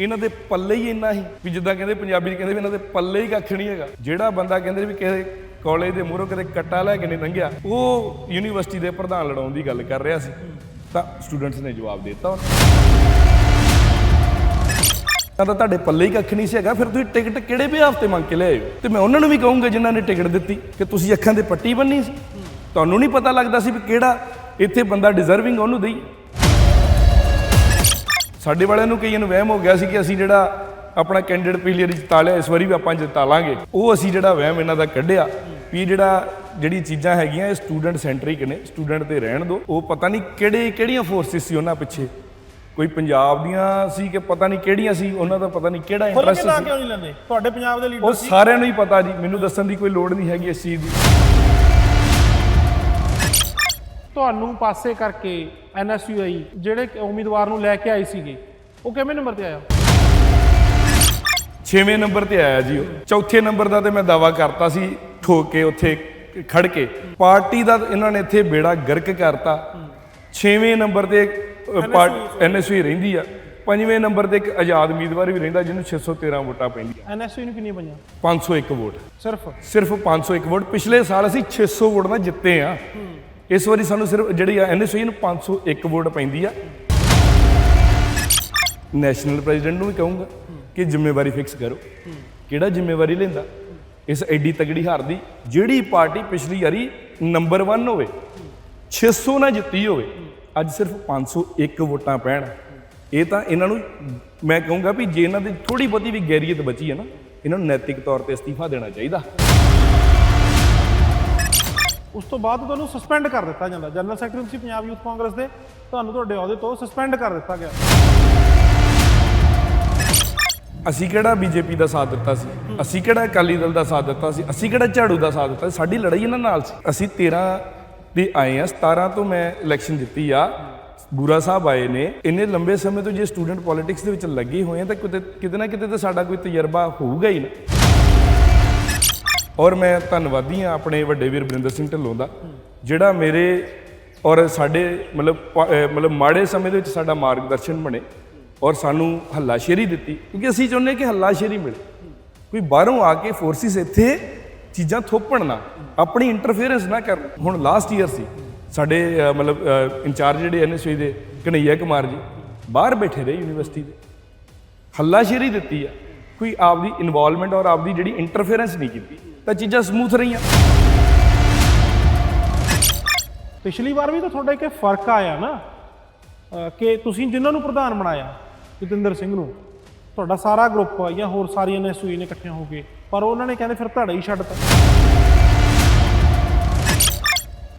ਇਹਨਾਂ ਦੇ ਪੱਲੇ ਹੀ ਇੰਨਾ ਹੀ ਵੀ ਜਿੱਦਾਂ ਕਹਿੰਦੇ ਪੰਜਾਬੀ 'ਚ ਕਹਿੰਦੇ ਵੀ ਇਹਨਾਂ ਦੇ ਪੱਲੇ ਹੀ ਕੱਖ ਨਹੀਂ ਹੈਗਾ। ਜਿਹੜਾ ਬੰਦਾ ਕਹਿੰਦੇ ਵੀ ਕਿਸੇ ਕਾਲਜ ਦੇ ਮੂਹਰੋਂ ਕਦੇ ਕੱਟਾ ਲੈ ਕੇ ਨਹੀਂ ਲੰਘਿਆ, ਉਹ ਯੂਨੀਵਰਸਿਟੀ ਦੇ ਪ੍ਰਧਾਨ ਲੜਾਉਣ ਦੀ ਗੱਲ ਕਰ ਰਿਹਾ ਸੀ। ਤਾਂ ਸਟੂਡੈਂਟਸ ਨੇ ਜਵਾਬ ਦਿੱਤਾ ਉਹਨੂੰ। ਤਾਂ ਤੁਹਾਡੇ ਪੱਲੇ ਹੀ ਕੱਖ ਨਹੀਂ ਸੀ ਹੈਗਾ, ਫਿਰ ਤੁਸੀਂ ਟਿਕਟ ਕਿਹੜੇ ਵੀ ਹਫ਼ਤੇ ਮੰਗ ਕੇ ਲਿਆਏ ਹੋ? ਤੇ ਮੈਂ ਉਹਨਾਂ ਨੂੰ ਵੀ ਕਹੂੰਗਾ ਜਿਨ੍ਹਾਂ ਨੇ ਟਿਕਟ ਦਿੱਤੀ ਕਿ ਤੁਸੀਂ ਅੱਖਾਂ ਤੇ ਪੱਟੀ ਬੰਨੀ ਸੀ। ਤੁਹਾਨੂੰ ਨਹੀਂ ਪਤਾ ਲੱਗਦਾ ਸੀ ਵੀ ਕਿਹੜਾ ਇੱਥੇ ਬੰਦਾ ਡਿਜ਼ਰਵਿੰਗ ਉਹਨੂੰ ਦੇਈ। ਸਾਡੇ ਵਾਲਿਆਂ ਨੂੰ ਕਈਆਂ ਨੂੰ ਵਹਿਮ ਹੋ ਗਿਆ ਸੀ ਕਿ ਅਸੀਂ ਜਿਹੜਾ ਆਪਣਾ ਕੈਂਡੀਡੇਟ ਪਿਛਲੀ ਵਾਰੀ ਜਿਤਾ ਲਿਆ ਇਸ ਵਾਰੀ ਵੀ ਆਪਾਂ ਜਿਤਾ ਲਾਂਗੇ। ਉਹ ਅਸੀਂ ਜਿਹੜਾ ਵਹਿਮ ਇਹਨਾਂ ਦਾ ਕੱਢਿਆ ਵੀ ਜਿਹੜਾ ਜਿਹੜੀ ਚੀਜ਼ਾਂ ਹੈਗੀਆਂ ਇਹ ਸਟੂਡੈਂਟ ਸੈਂਟਰਿਕ ਨੇ ਸਟੂਡੈਂਟ ਤੇ ਰਹਿਣ ਦਿਓ। ਉਹ ਪਤਾ ਨਹੀਂ ਕਿਹੜੇ ਕਿਹੜੀਆਂ ਫੋਰਸਿਸ ਸੀ ਉਹਨਾਂ ਪਿੱਛੇ। ਕੋਈ ਪੰਜਾਬ ਦੀਆਂ ਸੀ ਕਿ ਪਤਾ ਨਹੀਂ ਕਿਹੜੀਆਂ ਸੀ ਉਹਨਾਂ ਦਾ ਪਤਾ ਨਹੀਂ ਕਿਹੜਾ ਇੰਟਰਸਟ ਸੀ। ਕਿਉਂ ਨਹੀਂ ਲੈਂਦੇ? ਤੁਹਾਡੇ ਪੰਜਾਬ ਦੇ ਉਹ ਲੀਡਰ ਸੀ। ਸਾਰਿਆਂ ਨੂੰ ਹੀ ਪਤਾ ਜੀ ਮੈਨੂੰ ਦੱਸਣ ਦੀ ਕੋਈ ਲੋੜ ਨਹੀਂ ਹੈਗੀ ਇਸ ਚੀਜ਼ ਦੀ। ਤੁਹਾਨੂੰ ਪਾਸੇ ਕਰਕੇ ਐਨਐਸਯੂਆਈ ਜਿਹੜੇ ਉਮੀਦਵਾਰ ਨੂੰ ਲੈ ਕੇ ਆਏ ਸੀਗੇ ਉਹ ਕਿਵੇਂ ਨੰਬਰ ਤੇ ਆਇਆ? 6ਵੇਂ ਨੰਬਰ ਤੇ ਆਇਆ ਜੀ ਉਹ। ਚੌਥੇ ਨੰਬਰ ਦਾ ਤੇ ਮੈਂ ਦਾਵਾ ਕਰਤਾ ਸੀ ਠੋਕ ਕੇ ਉੱਥੇ ਖੜ ਕੇ। ਪਾਰਟੀ ਦਾ ਇਹਨਾਂ ਨੇ ਇੱਥੇ ਬੇੜਾ ਗਰਕ ਕਰਤਾ। 6ਵੇਂ ਨੰਬਰ ਤੇ ਐਨਐਸਯੂ ਰਹਿੰਦੀ ਆ। ਪੰਜਵੇਂ ਨੰਬਰ ਤੇ ਇੱਕ ਆਜ਼ਾਦ ਉਮੀਦਵਾਰ ਵੀ ਰਹਿੰਦਾ ਜਿਹਨੂੰ 613 ਵੋਟਾਂ ਪੈਂਦੀਆਂ। ਐਨਐਸਯੂ ਨੂੰ ਕਿੰਨੀਆਂ ਪਈਆਂ? 501 ਵੋਟ। ਸਿਰਫ? ਸਿਰਫ 501 ਵੋਟ। ਪਿਛਲੇ ਸਾਲ ਅਸੀਂ 600 ਵੋਟ ਨਾਲ ਜਿੱਤੇ ਆ। ਇਸ ਵਾਰੀ ਸਾਨੂੰ ਸਿਰਫ ਜਿਹੜੀ ਐਨਐਸਯੂ ਨੂੰ 501 ਵੋਟ ਪੈਂਦੀ ਆ। ਨੈਸ਼ਨਲ ਪ੍ਰੈਜ਼ੀਡੈਂਟ ਨੂੰ ਵੀ ਕਹੂੰਗਾ ਕਿ ਜ਼ਿੰਮੇਵਾਰੀ ਫਿਕਸ ਕਰੋ। ਕਿਹੜਾ ਜ਼ਿੰਮੇਵਾਰੀ ਲੈਂਦਾ? ਇਸ ਐਡੀ ਤਗੜੀ ਹਾਰ ਦੀ ਜਿਹੜੀ ਪਾਰਟੀ ਪਿਛਲੀ ਵਾਰੀ ਨੰਬਰ 1 ਹੋਵੇ 600 ਨਾਲ ਜਿੱਤੀ ਹੋਵੇ, ਅੱਜ ਸਿਰਫ 501 ਵੋਟਾਂ ਪੈਣ। ਇਹ ਤਾਂ ਇਹਨਾਂ ਨੂੰ ਮੈਂ ਕਹੂੰਗਾ ਵੀ ਜੇ ਇਹਨਾਂ ਦੀ ਥੋੜੀ ਬਹੁਤੀ ਵੀ ਗੈਰੀਅਤ ਬਚੀ ਹੈ ਨਾ, ਇਹਨਾਂ ਨੂੰ ਨੈਤਿਕ ਤੌਰ ਤੇ ਅਸਤੀਫਾ ਦੇਣਾ ਚਾਹੀਦਾ। ਉਸ ਤੋਂ ਬਾਅਦ ਤੁਹਾਨੂੰ ਸਸਪੈਂਡ ਕਰ ਦਿੱਤਾ ਜਾਂਦਾ। ਜਨਰਲ ਸੈਕਟਰੀ ਸੀ ਪੰਜਾਬ ਯੂਥ ਕਾਂਗਰਸ ਦੇ, ਤੁਹਾਨੂੰ ਤੁਹਾਡੇ ਅਹੁਦੇ ਤੋਂ ਸਸਪੈਂਡ ਕਰ ਦਿੱਤਾ ਗਿਆ। ਅਸੀਂ ਕਿਹੜਾ ਬੀਜੇਪੀ ਦਾ ਸਾਥ ਦਿੱਤਾ ਸੀ? ਅਸੀਂ ਕਿਹੜਾ ਅਕਾਲੀ ਦਲ ਦਾ ਸਾਥ ਦਿੱਤਾ ਸੀ? ਅਸੀਂ ਕਿਹੜਾ ਝਾੜੂ ਦਾ ਸਾਥ ਦਿੱਤਾ ਸੀ? ਸਾਡੀ ਲੜਾਈ ਇਹਨਾਂ ਨਾਲ ਸੀ। ਅਸੀਂ 13 ਦੇ ਆਏ ਆ 17 ਤੋਂ ਮੈਂ ਇਲੈਕਸ਼ਨ ਜਿੱਤੀ ਆ। ਬੂਰਾ ਸਾਹਿਬ ਆਏ ਨੇ। ਇੰਨੇ ਲੰਬੇ ਸਮੇਂ ਤੋਂ ਜੇ ਸਟੂਡੈਂਟ ਪੋਲਿਟਿਕਸ ਦੇ ਵਿੱਚ ਲੱਗੇ ਹੋਏ ਆ, ਤਾਂ ਕਿਤੇ ਕਿਤੇ ਨਾ ਕਿਤੇ ਤਾਂ ਸਾਡਾ ਕੋਈ ਤਜਰਬਾ ਹੋਊਗਾ ਹੀ ਨਾ। ਔਰ ਮੈਂ ਧੰਨਵਾਦੀ ਆ ਆਪਣੇ ਵੱਡੇ ਵੀਰ ਬਰਿੰਦਰ ਸਿੰਘ ਢਿੱਲੋਂ ਦਾ, ਜਿਹੜਾ ਮੇਰੇ ਔਰ ਸਾਡੇ ਮਤਲਬ ਮਤਲਬ ਮਾੜੇ ਸਮੇਂ ਦੇ ਵਿੱਚ ਸਾਡਾ ਮਾਰਗਦਰਸ਼ਨ ਬਣੇ ਔਰ ਸਾਨੂੰ ਹੱਲਾਸ਼ੇਰੀ ਦਿੱਤੀ, ਕਿਉਂਕਿ ਅਸੀਂ ਚਾਹੁੰਦੇ ਕਿ ਹੱਲਾਸ਼ੇਰੀ ਮਿਲੇ। ਕੋਈ ਬਾਹਰੋਂ ਆ ਕੇ ਫੋਰਸਿਸ ਇੱਥੇ ਚੀਜ਼ਾਂ ਥੋਪਣ ਨਾ, ਆਪਣੀ ਇੰਟਰਫੇਰੈਂਸ ਨਾ ਕਰਨ। ਹੁਣ ਲਾਸਟ ਈਅਰ ਸੀ, ਸਾਡੇ ਮਤਲਬ ਇੰਚਾਰਜ ਜਿਹੜੇ ਐਨਐਸਯੂ ਦੇ ਕਨਈਆ ਕੁਮਾਰ ਜੀ, ਬਾਹਰ ਬੈਠੇ ਰਹੇ ਯੂਨੀਵਰਸਿਟੀ ਦੇ। ਹੱਲਾਸ਼ੇਰੀ ਦਿੱਤੀ ਆ, ਕੋਈ ਆਪਦੀ ਇਨਵੋਲਵਮੈਂਟ ਔਰ ਆਪਦੀ ਜਿਹੜੀ ਇੰਟਰਫੇਰੈਂਸ ਨਹੀਂ ਕੀਤੀ। ਤਾਂ ਚੀਜ਼ਾਂ ਸਮੂਥ ਰਹੀਆਂ। ਪਿਛਲੀ ਵਾਰ ਵੀ ਤਾਂ ਤੁਹਾਡਾ ਇੱਕ ਫ਼ਰਕ ਆਇਆ ਨਾ ਅਹ ਕਿ ਤੁਸੀਂ ਜਿਨ੍ਹਾਂ ਨੂੰ ਪ੍ਰਧਾਨ ਬਣਾਇਆ ਜਤਿੰਦਰ ਸਿੰਘ ਨੂੰ ਤੁਹਾਡਾ ਸਾਰਾ ਗਰੁੱਪ ਜਾਂ ਹੋਰ ਸਾਰੀਆਂ ਨੇ ਸੂਈ ਨੇ ਇਕੱਠੀਆਂ ਹੋ ਕੇ ਪਰ ਉਹਨਾਂ ਨੇ ਕਹਿੰਦੇ ਫਿਰ ਧੜਾ ਹੀ ਛੱਡਤਾ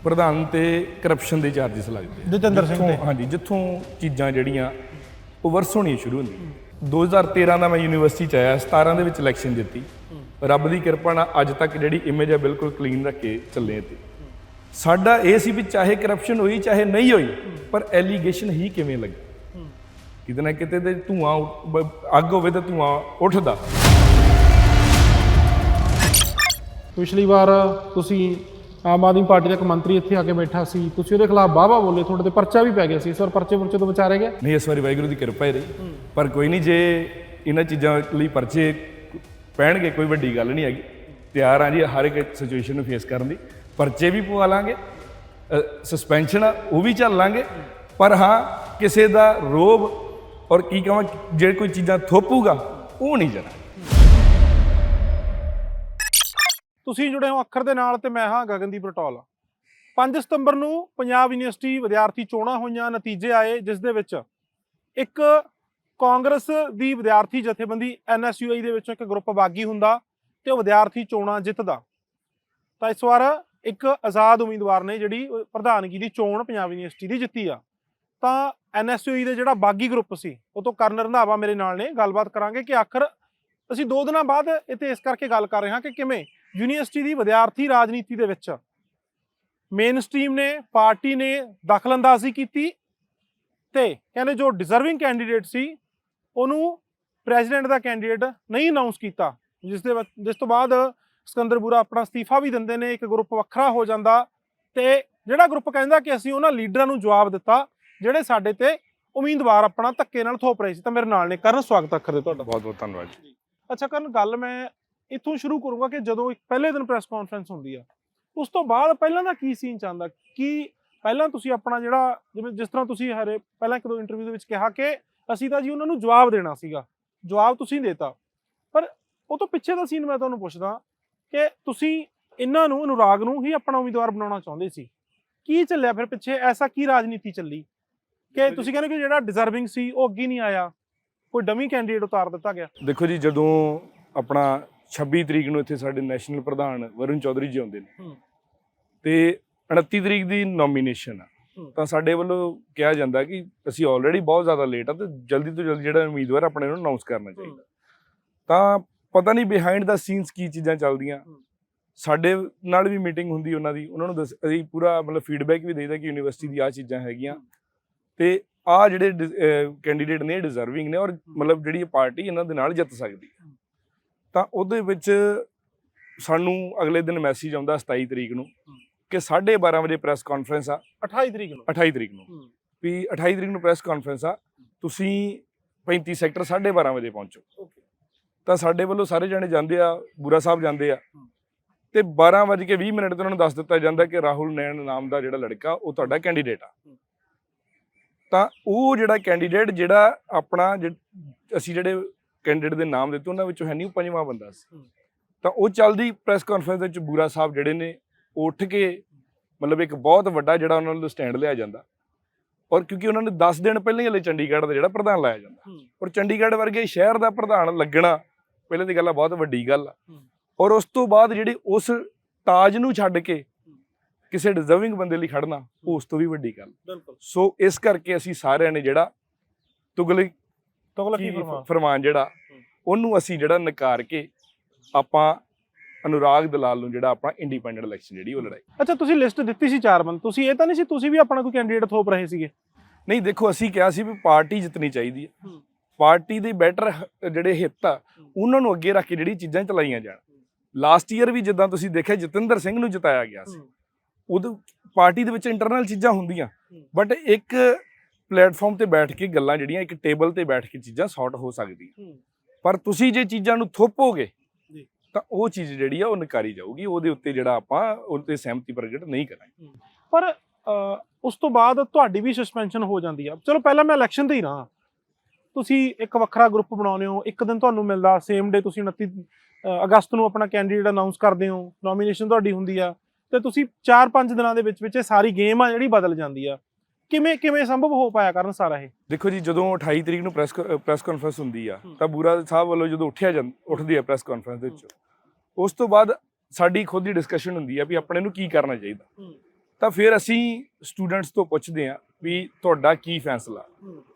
ਪ੍ਰਧਾਨ ਤੇ ਕਰਪਸ਼ਨ ਦੇ ਚਾਰजेस ਲੱਗਦੇ ਆ। ਜਤਿੰਦਰ ਸਿੰਘ ਜਿੱਥੋਂ- ਹਾਂਜੀ ਜਿੱਥੋਂ ਚੀਜ਼ਾਂ ਜਿਹੜੀਆਂ ਉਹ ਵਰਸ ਹੋਣੀਆਂ ਸ਼ੁਰੂ ਹੁੰਦੀਆਂ। 2013 ਦਾ ਮੈਂ ਯੂਨੀਵਰਸਿਟੀ ਚ ਆਇਆ 17 ਦੇ ਵਿੱਚ ਇਲੈਕਸ਼ਨ ਜਿੱਤੀ। ਰੱਬ ਦੀ ਕਿਰਪਾ ਨਾਲ ਅੱਜ ਤੱਕ ਜਿਹੜੀ ਇਮੇਜ ਹੈ ਬਿਲਕੁਲ ਕਲੀਨ ਰੱਖ ਕੇ ਚੱਲੇ ਤੇ। ਸਾਡਾ ਇਹ ਸੀ ਵੀ ਚਾਹੇ ਕਰਪਸ਼ਨ ਹੋਈ ਚਾਹੇ ਨਹੀਂ ਹੋਈ ਪਰ ਐਲੀਗੇਸ਼ਨ ਹੀ ਕਿਵੇਂ ਲੱਗੀ? ਕਿਤੇ ਨਾ ਕਿਤੇ ਤੇ ਧੂਆਂ ਅੱਗ ਹੋਵੇ ਤਾਂ ਧੂਆਂ ਉੱਠਦਾ। ਪਿਛਲੀ ਵਾਰ ਤੁਸੀਂ ਆਮ ਆਦਮੀ ਪਾਰਟੀ ਦਾ ਇੱਕ ਮੰਤਰੀ ਇੱਥੇ ਆ ਕੇ ਬੈਠਾ ਸੀ। ਤੁਸੀਂ ਉਹਦੇ ਖਿਲਾਫ ਵਾਹਵਾ ਬੋਲੇ ਤੁਹਾਡੇ ਤੇ ਪਰਚਾ ਵੀ ਪੈ ਗਿਆ ਸੀ। ਇਸ ਵਾਰ ਪਰਚੇ ਪੁਰਚੇ ਤੋਂ ਵਿਚਾਰੇ ਗਏ ਨਹੀਂ ਇਸ ਵਾਰੀ ਵਾਹਿਗੁਰੂ ਦੀ ਕਿਰਪਾ ਹੀ ਰਹੀ। ਪਰ ਕੋਈ ਨਹੀਂ ਜੇ ਇਹਨਾਂ ਚੀਜ਼ਾਂ ਲਈ ਪਰਚੇ ਪੈਣਗੇ ਕੋਈ ਵੱਡੀ ਗੱਲ ਨਹੀਂ ਹੈਗੀ। ਤਿਆਰ ਆ ਜੀ ਹਰ ਇੱਕ ਸਿਚੁਏਸ਼ਨ ਨੂੰ ਫੇਸ ਕਰਨ ਦੀ। ਪਰਚੇ ਵੀ ਪਵਾ ਲਾਂਗੇ ਸਸਪੈਂਸ਼ਨ ਆ, ਉਹ ਵੀ ਚੱਲ ਲਾਂਗੇ। ਪਰ ਹਾਂ, ਕਿਸੇ ਦਾ ਰੋਬ ਔਰ ਕੀ ਕਹਾਂ, ਜੇ ਕੋਈ ਚੀਜ਼ਾਂ ਥੋਪੂਗਾ, ਉਹ ਨਹੀਂ ਜਰਾ। ਤੁਸੀਂ ਜੁੜੇ ਹੋ ਅੱਖਰ ਦੇ ਨਾਲ ਤੇ ਮੈਂ ਹਾਂ ਗਗਨਦੀਪ ਰਟੌਲ। 5 ਸਤੰਬਰ ਨੂੰ ਪੰਜਾਬ ਯੂਨੀਵਰਸਿਟੀ ਵਿਦਿਆਰਥੀ ਚੋਣਾਂ ਹੋਈਆਂ, ਨਤੀਜੇ ਆਏ, ਜਿਸ ਦੇ ਵਿੱਚ ਇੱਕ ਕਾਂਗਰਸ ਦੀ ਵਿਦਿਆਰਥੀ ਜਥੇਬੰਦੀ ਐਨਐਸਯੂਆਈ ਦੇ ਵਿੱਚੋਂ ਇੱਕ ਗਰੁੱਪ ਬਾਗੀ ਹੁੰਦਾ ਤੇ ਉਹ ਵਿਦਿਆਰਥੀ ਚੋਣਾਂ ਜਿੱਤਦਾ। ਤਾਂ ਇਸ ਵਾਰ ਇੱਕ ਆਜ਼ਾਦ ਉਮੀਦਵਾਰ ਨੇ ਜਿਹੜੀ ਪ੍ਰਧਾਨਗੀ ਦੀ ਚੋਣ ਪੰਜਾਬ ਯੂਨੀਵਰਸਿਟੀ ਦੀ ਜਿੱਤੀ ਆ। ਤਾਂ ਐਨਐਸਯੂਆਈ ਦੇ ਜਿਹੜਾ ਬਾਗੀ ਗਰੁੱਪ ਸੀ, ਉਹ ਤੋਂ ਕਰਨ ਰੰਧਾਵਾ ਮੇਰੇ ਨਾਲ ਨੇ, ਗੱਲਬਾਤ ਕਰਾਂਗੇ ਕਿ ਆਖਰ ਅਸੀਂ ਦੋ ਦਿਨਾਂ ਬਾਅਦ ਇੱਥੇ ਇਸ ਕਰਕੇ ਗੱਲ ਕਰ ਰਹੇ ਹਾਂ ਕਿ ਕਿਵੇਂ ਯੂਨੀਵਰਸਿਟੀ ਦੀ ਵਿਦਿਆਰਥੀ ਰਾਜਨੀਤੀ ਦੇ ਵਿੱਚ ਮੇਨ ਸਟ੍ਰੀਮ ਨੇ, ਪਾਰਟੀ ਨੇ ਦਖਲਅੰਦਾਜ਼ੀ ਕੀਤੀ ਤੇ ਕਹਿੰਦੇ ਜੋ ਡਿਜ਼ਰਵਿੰਗ ਕੈਂਡੀਡੇਟ ਸੀ ਉਹਨੂੰ ਪ੍ਰੈਜ਼ੀਡੈਂਟ ਦਾ ਕੈਂਡੀਡੇਟ ਨਹੀਂ ਅਨਾਉਂਸ ਕੀਤਾ। ਜਿਸ ਦੇ ਜਿਸ ਤੋਂ ਬਾਅਦ ਸਿਕੰਦਰ ਬੁਰਾ ਆਪਣਾ ਅਸਤੀਫਾ ਵੀ ਦਿੰਦੇ ਨੇ ਇੱਕ ਗਰੁੱਪ ਵੱਖਰਾ ਹੋ ਜਾਂਦਾ ਤੇ ਜਿਹੜਾ ਗਰੁੱਪ ਕਹਿੰਦਾ ਕਿ ਅਸੀਂ ਉਹਨਾਂ ਲੀਡਰਾਂ ਨੂੰ ਜਵਾਬ ਦਿੱਤਾ ਜਿਹੜੇ ਸਾਡੇ ਤੇ ਉਮੀਦਵਾਰ ਆਪਣਾ ਧੱਕੇ ਨਾਲ ਥੋਪ ਰਹੇ ਸੀ ਤਾਂ ਮੇਰੇ ਨਾਲ ਨੇ। ਕਰਨ ਸਵਾਗਤ ਅੱਖਰ ਦੇ ਤੁਹਾਡਾ। ਬਹੁਤ ਬਹੁਤ ਧੰਨਵਾਦ ਜੀ। ਅੱਛਾ ਕਰਨ ਗੱਲ ਮੈਂ ਇੱਥੋਂ ਸ਼ੁਰੂ ਕਰੂੰਗਾ ਕਿ ਜਦੋਂ ਇੱਕ ਪਹਿਲੇ ਦਿਨ ਪ੍ਰੈਸ ਕਾਨਫਰੰਸ ਹੁੰਦੀ ਆ ਉਸ ਤੋਂ ਬਾਅਦ ਪਹਿਲਾਂ ਦਾ ਕੀ ਸੀਨ ਚੱਲਦਾ ਕੀ ਪਹਿਲਾਂ ਤੁਸੀਂ ਆਪਣਾ ਜਿਹੜਾ ਜਿਵੇਂ ਜਿਸ ਤਰ੍ਹਾਂ ਤੁਸੀਂ ਹਰੇ ਪਹਿਲਾਂ ਇੱਕ ਦੋ ਇੰਟਰਵਿਊ ਦੇ ਵਿੱਚ ਕਿਹਾ ਕਿ ਅਸੀਂ ਤਾਂ ਜੀ ਉਹਨਾਂ ਨੂੰ ਜਵਾਬ ਦੇਣਾ ਸੀਗਾ। ਜਵਾਬ ਤੁਸੀਂ ਦੇਤਾ। ਪਰ ਉਹ ਤੋਂ ਪਿੱਛੇ ਦਾ ਸੀਨ ਮੈਂ ਤੁਹਾਨੂੰ ਪੁੱਛਦਾ ਕਿ ਤੁਸੀਂ ਇਹਨਾਂ ਨੂੰ ਅਨੁਰਾਗ ਨੂੰ ਹੀ ਆਪਣਾ ਉਮੀਦਵਾਰ ਬਣਾਉਣਾ ਚਾਹੁੰਦੇ ਸੀ। ਕੀ ਚੱਲਿਆ ਫਿਰ ਪਿੱਛੇ? ਐਸਾ ਕੀ ਰਾਜਨੀਤੀ ਚੱਲੀ? ਕਿ ਤੁਸੀਂ ਕਹਿੰਦੇ ਕਿ ਜਿਹੜਾ ਡਿਜ਼ਰਵਿੰਗ ਸੀ ਉਹ ਅੱਗੇ ਨਹੀਂ ਆਇਆ। ਕੋਈ ਡਮੀ ਕੈਂਡੀਡੇਟ ਉਤਾਰ ਦਿੱਤਾ ਗਿਆ। ਦੇਖੋ ਜੀ ਜਦੋਂ ਆਪਣਾ 26 ਤਰੀਕ ਨੂੰ ਇੱਥੇ ਸਾਡੇ ਨੈਸ਼ਨਲ ਪ੍ਰਧਾਨ ਵਰੁਣ ਚੌਧਰੀ ਜੀ ਆਉਂਦੇ ਨੇ। ਤੇ 29 ਤਰੀਕ ਦੀ ਨੋਮੀਨੇਸ਼ਨ ਆ। ਤਾਂ ਸਾਡੇ ਵੱਲੋਂ ਕਿਹਾ ਜਾਂਦਾ ਕਿ ਅਸੀਂ ਆਲਰੇਡੀ ਬਹੁਤ ਜ਼ਿਆਦਾ ਲੇਟ ਆ ਤੇ ਜਲਦੀ ਤੋਂ ਜਲਦੀ ਜਿਹੜਾ ਉਮੀਦਵਾਰ ਆਪਣੇ ਨੂੰ ਅਨਾਉਂਸ ਕਰਨਾ ਚਾਹੀਦਾ। ਤਾਂ ਪਤਾ ਨਹੀਂ ਬਿਹਾਈਂਡ ਦਾ ਸੀਨਸ ਕੀ ਚੀਜ਼ਾਂ ਚੱਲਦੀਆਂ। ਸਾਡੇ ਨਾਲ ਵੀ ਮੀਟਿੰਗ ਹੁੰਦੀ ਉਹਨਾਂ ਦੀ ਉਹਨਾਂ ਨੂੰ ਦੱਸ ਅਸੀਂ ਪੂਰਾ ਮਤਲਬ ਫੀਡਬੈਕ ਵੀ ਦੇਈਦਾ ਕਿ ਯੂਨੀਵਰਸਿਟੀ ਦੀ ਆ ਚੀਜ਼ਾਂ ਹੈਗੀਆਂ। ਤੇ ਆ ਜਿਹੜੇ ਕੈਂਡੀਡੇਟ ਨੇ ਡਿਜ਼ਰਵਿੰਗ ਨੇ ਔਰ ਮਤਲਬ ਜਿਹੜੀ ਪਾਰਟੀ ਇਹਨਾਂ ਦੇ ਨਾਲ ਜਿੱਤ ਸਕਦੀ ਹੈ। ਤਾਂ ਉਹਦੇ ਵਿੱਚ ਸਾਨੂੰ ਅਗਲੇ ਦਿਨ ਮੈਸੇਜ ਆਉਂਦਾ 27 ਤਰੀਕ ਨੂੰ। ਕਿ 12:30 ਵਜੇ ਪ੍ਰੈਸ ਕਾਨਫਰੰਸ ਆ 28 ਤਰੀਕ ਨੂੰ 28 ਤਰੀਕ ਨੂੰ। ਵੀ 28 ਤਰੀਕ ਨੂੰ ਪ੍ਰੈਸ ਕਾਨਫਰੰਸ ਆ ਤੁਸੀਂ 35 ਸੈਕਟਰ 12:30 ਵਜੇ ਪਹੁੰਚੋ. ਤਾਂ ਸਾਡੇ ਵੱਲੋਂ ਸਾਰੇ ਜਣੇ ਜਾਂਦੇ ਆ ਬੂਰਾ ਸਾਹਿਬ ਜਾਂਦੇ ਆ। ਤੇ 12 ਵਜੇ ਕੇ 20 ਮਿੰਟ ਤੇ ਉਹਨਾਂ ਨੂੰ ਦੱਸ ਦਿੱਤਾ ਜਾਂਦਾ ਕਿ ਰਾਹੁਲ ਨੈਣ ਨਾਮ ਦਾ ਜਿਹੜਾ ਲੜਕਾ ਉਹ ਤੁਹਾਡਾ ਕੈਂਡੀਡੇਟ ਆ। ਤਾਂ ਉਹ ਜਿਹੜਾ ਕੈਂਡੀਡੇਟ ਜਿਹੜਾ ਆਪਣਾ ਅਸੀਂ ਜਿਹੜੇ ਕੈਂਡੀਡੇਟ ਦੇ ਨਾਮ ਦਿੱਤੇ ਉਹਨਾਂ ਵਿੱਚੋਂ ਹੈ ਨਹੀਂ ਉਹ ਪੰਜਵਾਂ ਬੰਦਾ ਸੀ। ਤਾਂ ਉਹ ਚੱਲਦੀ ਪ੍ਰੈਸ ਕਾਨਫਰੰਸ ਵਿੱਚ ਬੂਰਾ ਸਾਹਿਬ ਜਿਹੜੇ ਨੇ ਉੱਠ ਕੇ ਮਤਲਬ ਇੱਕ ਬਹੁਤ ਵੱਡਾ ਜਿਹੜਾ ਉਹਨਾਂ ਨੂੰ ਸਟੈਂਡ ਲਿਆ ਜਾਂਦਾ। ਔਰ ਕਿਉਂਕਿ ਉਹਨਾਂ ਨੇ 10 ਦਿਨ ਪਹਿਲਾਂ ਹੀ ਹਲੇ ਚੰਡੀਗੜ੍ਹ ਦਾ ਜਿਹੜਾ ਪ੍ਰਧਾਨ ਲਾਇਆ ਜਾਂਦਾ। ਔਰ ਚੰਡੀਗੜ੍ਹ ਵਰਗੇ ਸ਼ਹਿਰ ਦਾ ਪ੍ਰਧਾਨ ਲੱਗਣਾ ਪਹਿਲੇ ਦੀ ਗੱਲ ਆ ਬਹੁਤ ਵੱਡੀ ਗੱਲ ਆ। ਔਰ ਉਸ ਤੋਂ ਬਾਅਦ ਜਿਹੜੀ ਉਸ ਤਾਜ ਨੂੰ ਛੱਡ ਕੇ ਕਿਸੇ ਡਿਜ਼ਰਵਿੰਗ ਬੰਦੇ ਲਈ ਖੜਨਾ ਉਸ ਤੋਂ ਵੀ ਵੱਡੀ ਗੱਲ ਬਿਲਕੁਲ। ਸੋ ਇਸ ਕਰਕੇ ਅਸੀਂ ਸਾਰਿਆਂ ਨੇ ਜਿਹੜਾ ਤੁਗਲਕ ਤੁਗਲਕੀ ਫਰਮਾਨ? ਜਿਹੜਾ ਉਹਨੂੰ ਅਸੀਂ ਜਿਹੜਾ ਨਕਾਰ ਕੇ ਆਪਾਂ ਅਨੁਰਾਗ ਦਲਾਲ ਨੂੰ ਜਿਹੜਾ ਆਪਣਾ ਇੰਡੀਪੈਂਡੈਂਟ ਇਲੈਕਸ਼ਨ ਜਿਹੜੀ ਉਹ ਲੜਾਈ। ਅੱਛਾ ਤੁਸੀਂ ਲਿਸਟ ਦਿੱਤੀ ਸੀ ਚਾਰ ਬੰਦ। ਤੁਸੀਂ ਇਹ ਤਾਂ ਨਹੀਂ ਸੀ ਤੁਸੀਂ ਵੀ ਆਪਣਾ ਕੋਈ ਕੈਂਡੀਡੇਟ ਥੋਪ ਰਹੇ ਸੀਗੇ। ਨਹੀਂ ਦੇਖੋ ਅਸੀਂ ਕਿਹਾ ਸੀ ਵੀ ਪਾਰਟੀ ਜਿੱਤਣੀ ਚਾਹੀਦੀ ਹੈ। ਪਾਰਟੀ ਦੇ ਬੈਟਰ ਜਿਹੜੇ ਹਿੱਤ ਆ ਉਹਨਾਂ ਨੂੰ ਅੱਗੇ ਰੱਖ ਕੇ ਜਿਹੜੀ ਚੀਜ਼ਾਂ ਚਲਾਈਆਂ ਜਾਣ। ਲਾਸਟ ਈਅਰ ਵੀ ਜਿੱਦਾਂ ਤੁਸੀਂ ਦੇਖਿਆ ਜਤਿੰਦਰ ਸਿੰਘ ਨੂੰ ਜਿਤਾਇਆ ਗਿਆ ਸੀ। ਉਦੋਂ ਪਾਰਟੀ ਦੇ ਵਿੱਚ ਇੰਟਰਨਲ ਚੀਜ਼ਾਂ ਹੁੰਦੀਆਂ। ਬਟ ਇੱਕ ਪਲੇਟਫਾਰਮ ਤੇ ਬੈਠ ਕੇ ਗੱਲਾਂ ਜਿਹੜੀਆਂ ਇੱਕ ਟੇਬਲ ਤੇ ਬੈਠ ਕੇ ਚੀਜ਼ਾਂ ਸੌਰਟ ਹੋ ਸਕਦੀਆਂ। ਪਰ ਤੁਸੀਂ ਜੇ ਚੀਜ਼ਾਂ ਨੂੰ ਥੋਪੋਗੇ। ਤਾਂ ਉਹ ਚੀਜ਼ ਜਿਹੜੀ ਆ, ਉਹ ਨਕਾਰੀ ਜਾਊਗੀ, ਉਹਦੇ ਉੱਤੇ ਜਿਹੜਾ ਆਪਾਂ ਉਹਤੇ ਸਹਿਮਤੀ ਪ੍ਰਗਟ ਨਹੀਂ ਕਰਾਂਗੇ। ਪਰ ਉਸ ਤੋਂ ਬਾਅਦ ਤੁਹਾਡੀ ਵੀ ਸਸਪੈਂਸ਼ਨ ਹੋ ਜਾਂਦੀ ਆ। ਚਲੋ, ਪਹਿਲਾਂ ਮੈਂ ਇਲੈਕਸ਼ਨ ਤੇ ਹੀ ਰਹਾ। ਤੁਸੀਂ ਇੱਕ ਵੱਖਰਾ ਗਰੁੱਪ ਬਣਾਉਂਦੇ ਹੋ, ਇੱਕ ਦਿਨ ਤੁਹਾਨੂੰ ਮਿਲਦਾ ਸੇਮ ਡੇ ਤੁਸੀਂ 29 ਅਗਸਤ ਨੂੰ ਆਪਣਾ ਕੈਂਡੀਡੇਟ ਅਨਾਉਂਸ ਕਰਦੇ ਹੋ ਨੋਮੀਨੇਸ਼ਨ ਤੁਹਾਡੀ ਹੁੰਦੀ ਆ। ਤੇ ਤੁਸੀਂ 4-5 ਦਿਨਾਂ ਦੇ ਵਿੱਚ ਵਿੱਚ ਇਹ ਸਾਰੀ ਗੇਮ ਆ ਜਿਹੜੀ ਬਦਲ ਜਾਂਦੀ ਆ। ਕਿਵੇਂ ਕਿਵੇਂ ਸੰਭਵ ਹੋ ਪਾਇਆ ਕਰਨ ਸਾਰਾ ਇਹ? ਦੇਖੋ ਜੀ ਜਦੋਂ 28 ਤਰੀਕ ਨੂੰ ਪ੍ਰੈਸ ਪ੍ਰੈਸ ਕਾਨਫਰੰਸ ਹੁੰਦੀ ਆ। ਤਾਂ ਬੂਰਾ ਸਾਹਿਬ ਵੱਲੋਂ ਜਦੋਂ ਉੱਠਿਆ ਜਾਂ ਉੱਠਦੀ ਆ ਪ੍ਰੈਸ ਕਾਨਫਰੰਸ ਦੇ ਵਿੱਚ ਉਸ ਤੋਂ ਬਾਅਦ ਸਾਡੀ ਖੁਦ ਦੀ ਡਿਸਕਸ਼ਨ ਹੁੰਦੀ ਆ ਵੀ ਆਪਣੇ ਨੂੰ ਕੀ ਕਰਨਾ ਚਾਹੀਦਾ। ਤਾਂ ਫਿਰ ਅਸੀਂ ਸਟੂਡੈਂਟਸ ਤੋਂ ਪੁੱਛਦੇ ਆ ਵੀ ਤੁਹਾਡਾ ਕੀ ਫੈਸਲਾ?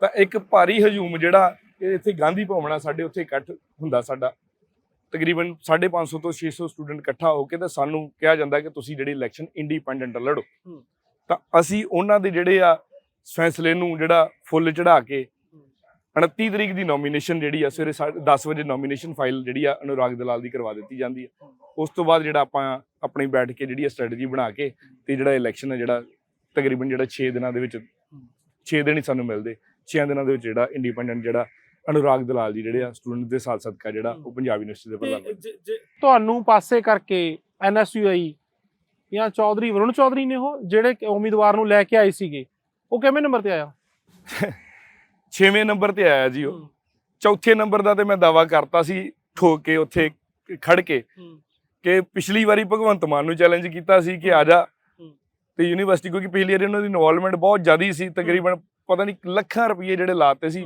ਤਾਂ ਇੱਕ ਭਾਰੀ ਹਜੂਮ ਜਿਹੜਾ ਇੱਥੇ ਗਾਂਧੀ ਭਵਨ ਆ ਸਾਡੇ ਉੱਥੇ ਇਕੱਠ ਹੁੰਦਾ ਸਾਡਾ। ਤਕਰੀਬਨ 550 ਤੋਂ 600 ਸਟੂਡੈਂਟ ਇਕੱਠਾ ਹੋ ਕੇ ਤਾਂ ਸਾਨੂੰ ਕਿਹਾ ਜਾਂਦਾ ਕਿ ਤੁਸੀਂ ਜਿਹੜੀ ਇਲੈਕਸ਼ਨ ਇੰਡੀਪੈਂਡੈਂਟ ਲੜੋ। ਤਾਂ ਅਸੀਂ ਉਹਨਾਂ ਦੇ ਜਿਹੜੇ ਆ ਫੈਸਲੇ ਨੂੰ ਜਿਹੜਾ ਫੁੱਲ ਚੜਾ ਕੇ 29 ਤਰੀਕ ਦੀ ਨੋਮੀਨੇਸ਼ਨ ਜਿਹੜੀ ਆ ਸਵੇਰੇ 10 ਵਜੇ ਨੋਮੀਨੇਸ਼ਨ ਫਾਈਲ ਜਿਹੜੀ ਆ ਅਨੁਰਾਗ ਦਲਾਲ ਦੀ ਕਰਵਾ ਦਿੱਤੀ ਜਾਂਦੀ ਆ। ਉਸ ਤੋਂ ਬਾਅਦ ਜਿਹੜਾ ਆਪਾਂ ਆਪਣੀ ਬੈਠ ਕੇ ਜਿਹੜੀ ਸਟ੍ਰੈਟਜੀ ਬਣਾ ਕੇ ਤੇ ਜਿਹੜਾ ਇਲੈਕਸ਼ਨ ਹੈ ਜਿਹੜਾ ਤਕਰੀਬਨ ਜਿਹੜਾ 6 ਦਿਨਾਂ ਦੇ ਵਿੱਚ 6 ਦਿਨ ਹੀ ਸਾਨੂੰ ਮਿਲਦੇ। 6 ਦਿਨਾਂ ਦੇ ਵਿੱਚ ਜਿਹੜਾ ਇੰਡੀਪੈਂਡੈਂਟ ਜਿਹੜਾ ਅਨੁਰਾਗ ਦਲਾਲ ਜੀ ਜਿਹੜੇ ਆ ਸਟੂਡੈਂਟ ਦੇ ਸਾਥ ਸਦਕਾ ਜਿਹੜਾ ਉਹ ਪੰਜਾਬ ਯੂਨੀਵਰਸਿਟੀ ਦੇ ਪ੍ਰਧਾਨ। ਤੁਹਾਨੂੰ ਪਾਸੇ ਕਰਕੇ ਐਨਐਸਯੂਆਈ ਜਾਂ ਚੌਧਰੀ ਵਰੁਣ ਚੌਧਰੀ ਨੇ ਉਹ ਜਿਹੜੇ ਉਮੀਦਵਾਰ ਨੂੰ ਲੈ ਕੇ ਆਏ ਸੀਗੇ ਉਹ ਕਿਵੇਂ ਨੰਬਰ ਤੇ ਆਇਆ? ਛੇਵੇਂ ਨੰਬਰ ਤੇ ਆਇਆ ਜੀ ਉਹ। ਚੌਥੇ ਨੰਬਰ ਦਾ ਤੇ ਮੈਂ ਦਾਵਾ ਕਰਤਾ ਸੀ ਠੋਕ ਕੇ ਉੱਥੇ ਖੜ ਕੇ ਕਿ ਪਿਛਲੀ ਵਾਰੀ ਭਗਵੰਤ ਮਾਨ ਨੂੰ ਚੈਲੰਜ ਕੀਤਾ ਸੀ ਕਿ ਆ ਜਾ। ਤੇ ਯੂਨੀਵਰਸਿਟੀ ਕਿਉਂਕਿ ਪਿਛਲੀ ਵਾਰੀ ਉਹਨਾਂ ਦੀ ਇਨਵੋਲਵਮੈਂਟ ਬਹੁਤ ਜ਼ਿਆਦੀ ਸੀ ਤਕਰੀਬਨ ਪਤਾ ਨਹੀਂ ਲੱਖਾਂ ਰੁਪਏ ਜਿਹੜੇ ਲਾਤੇ ਸੀ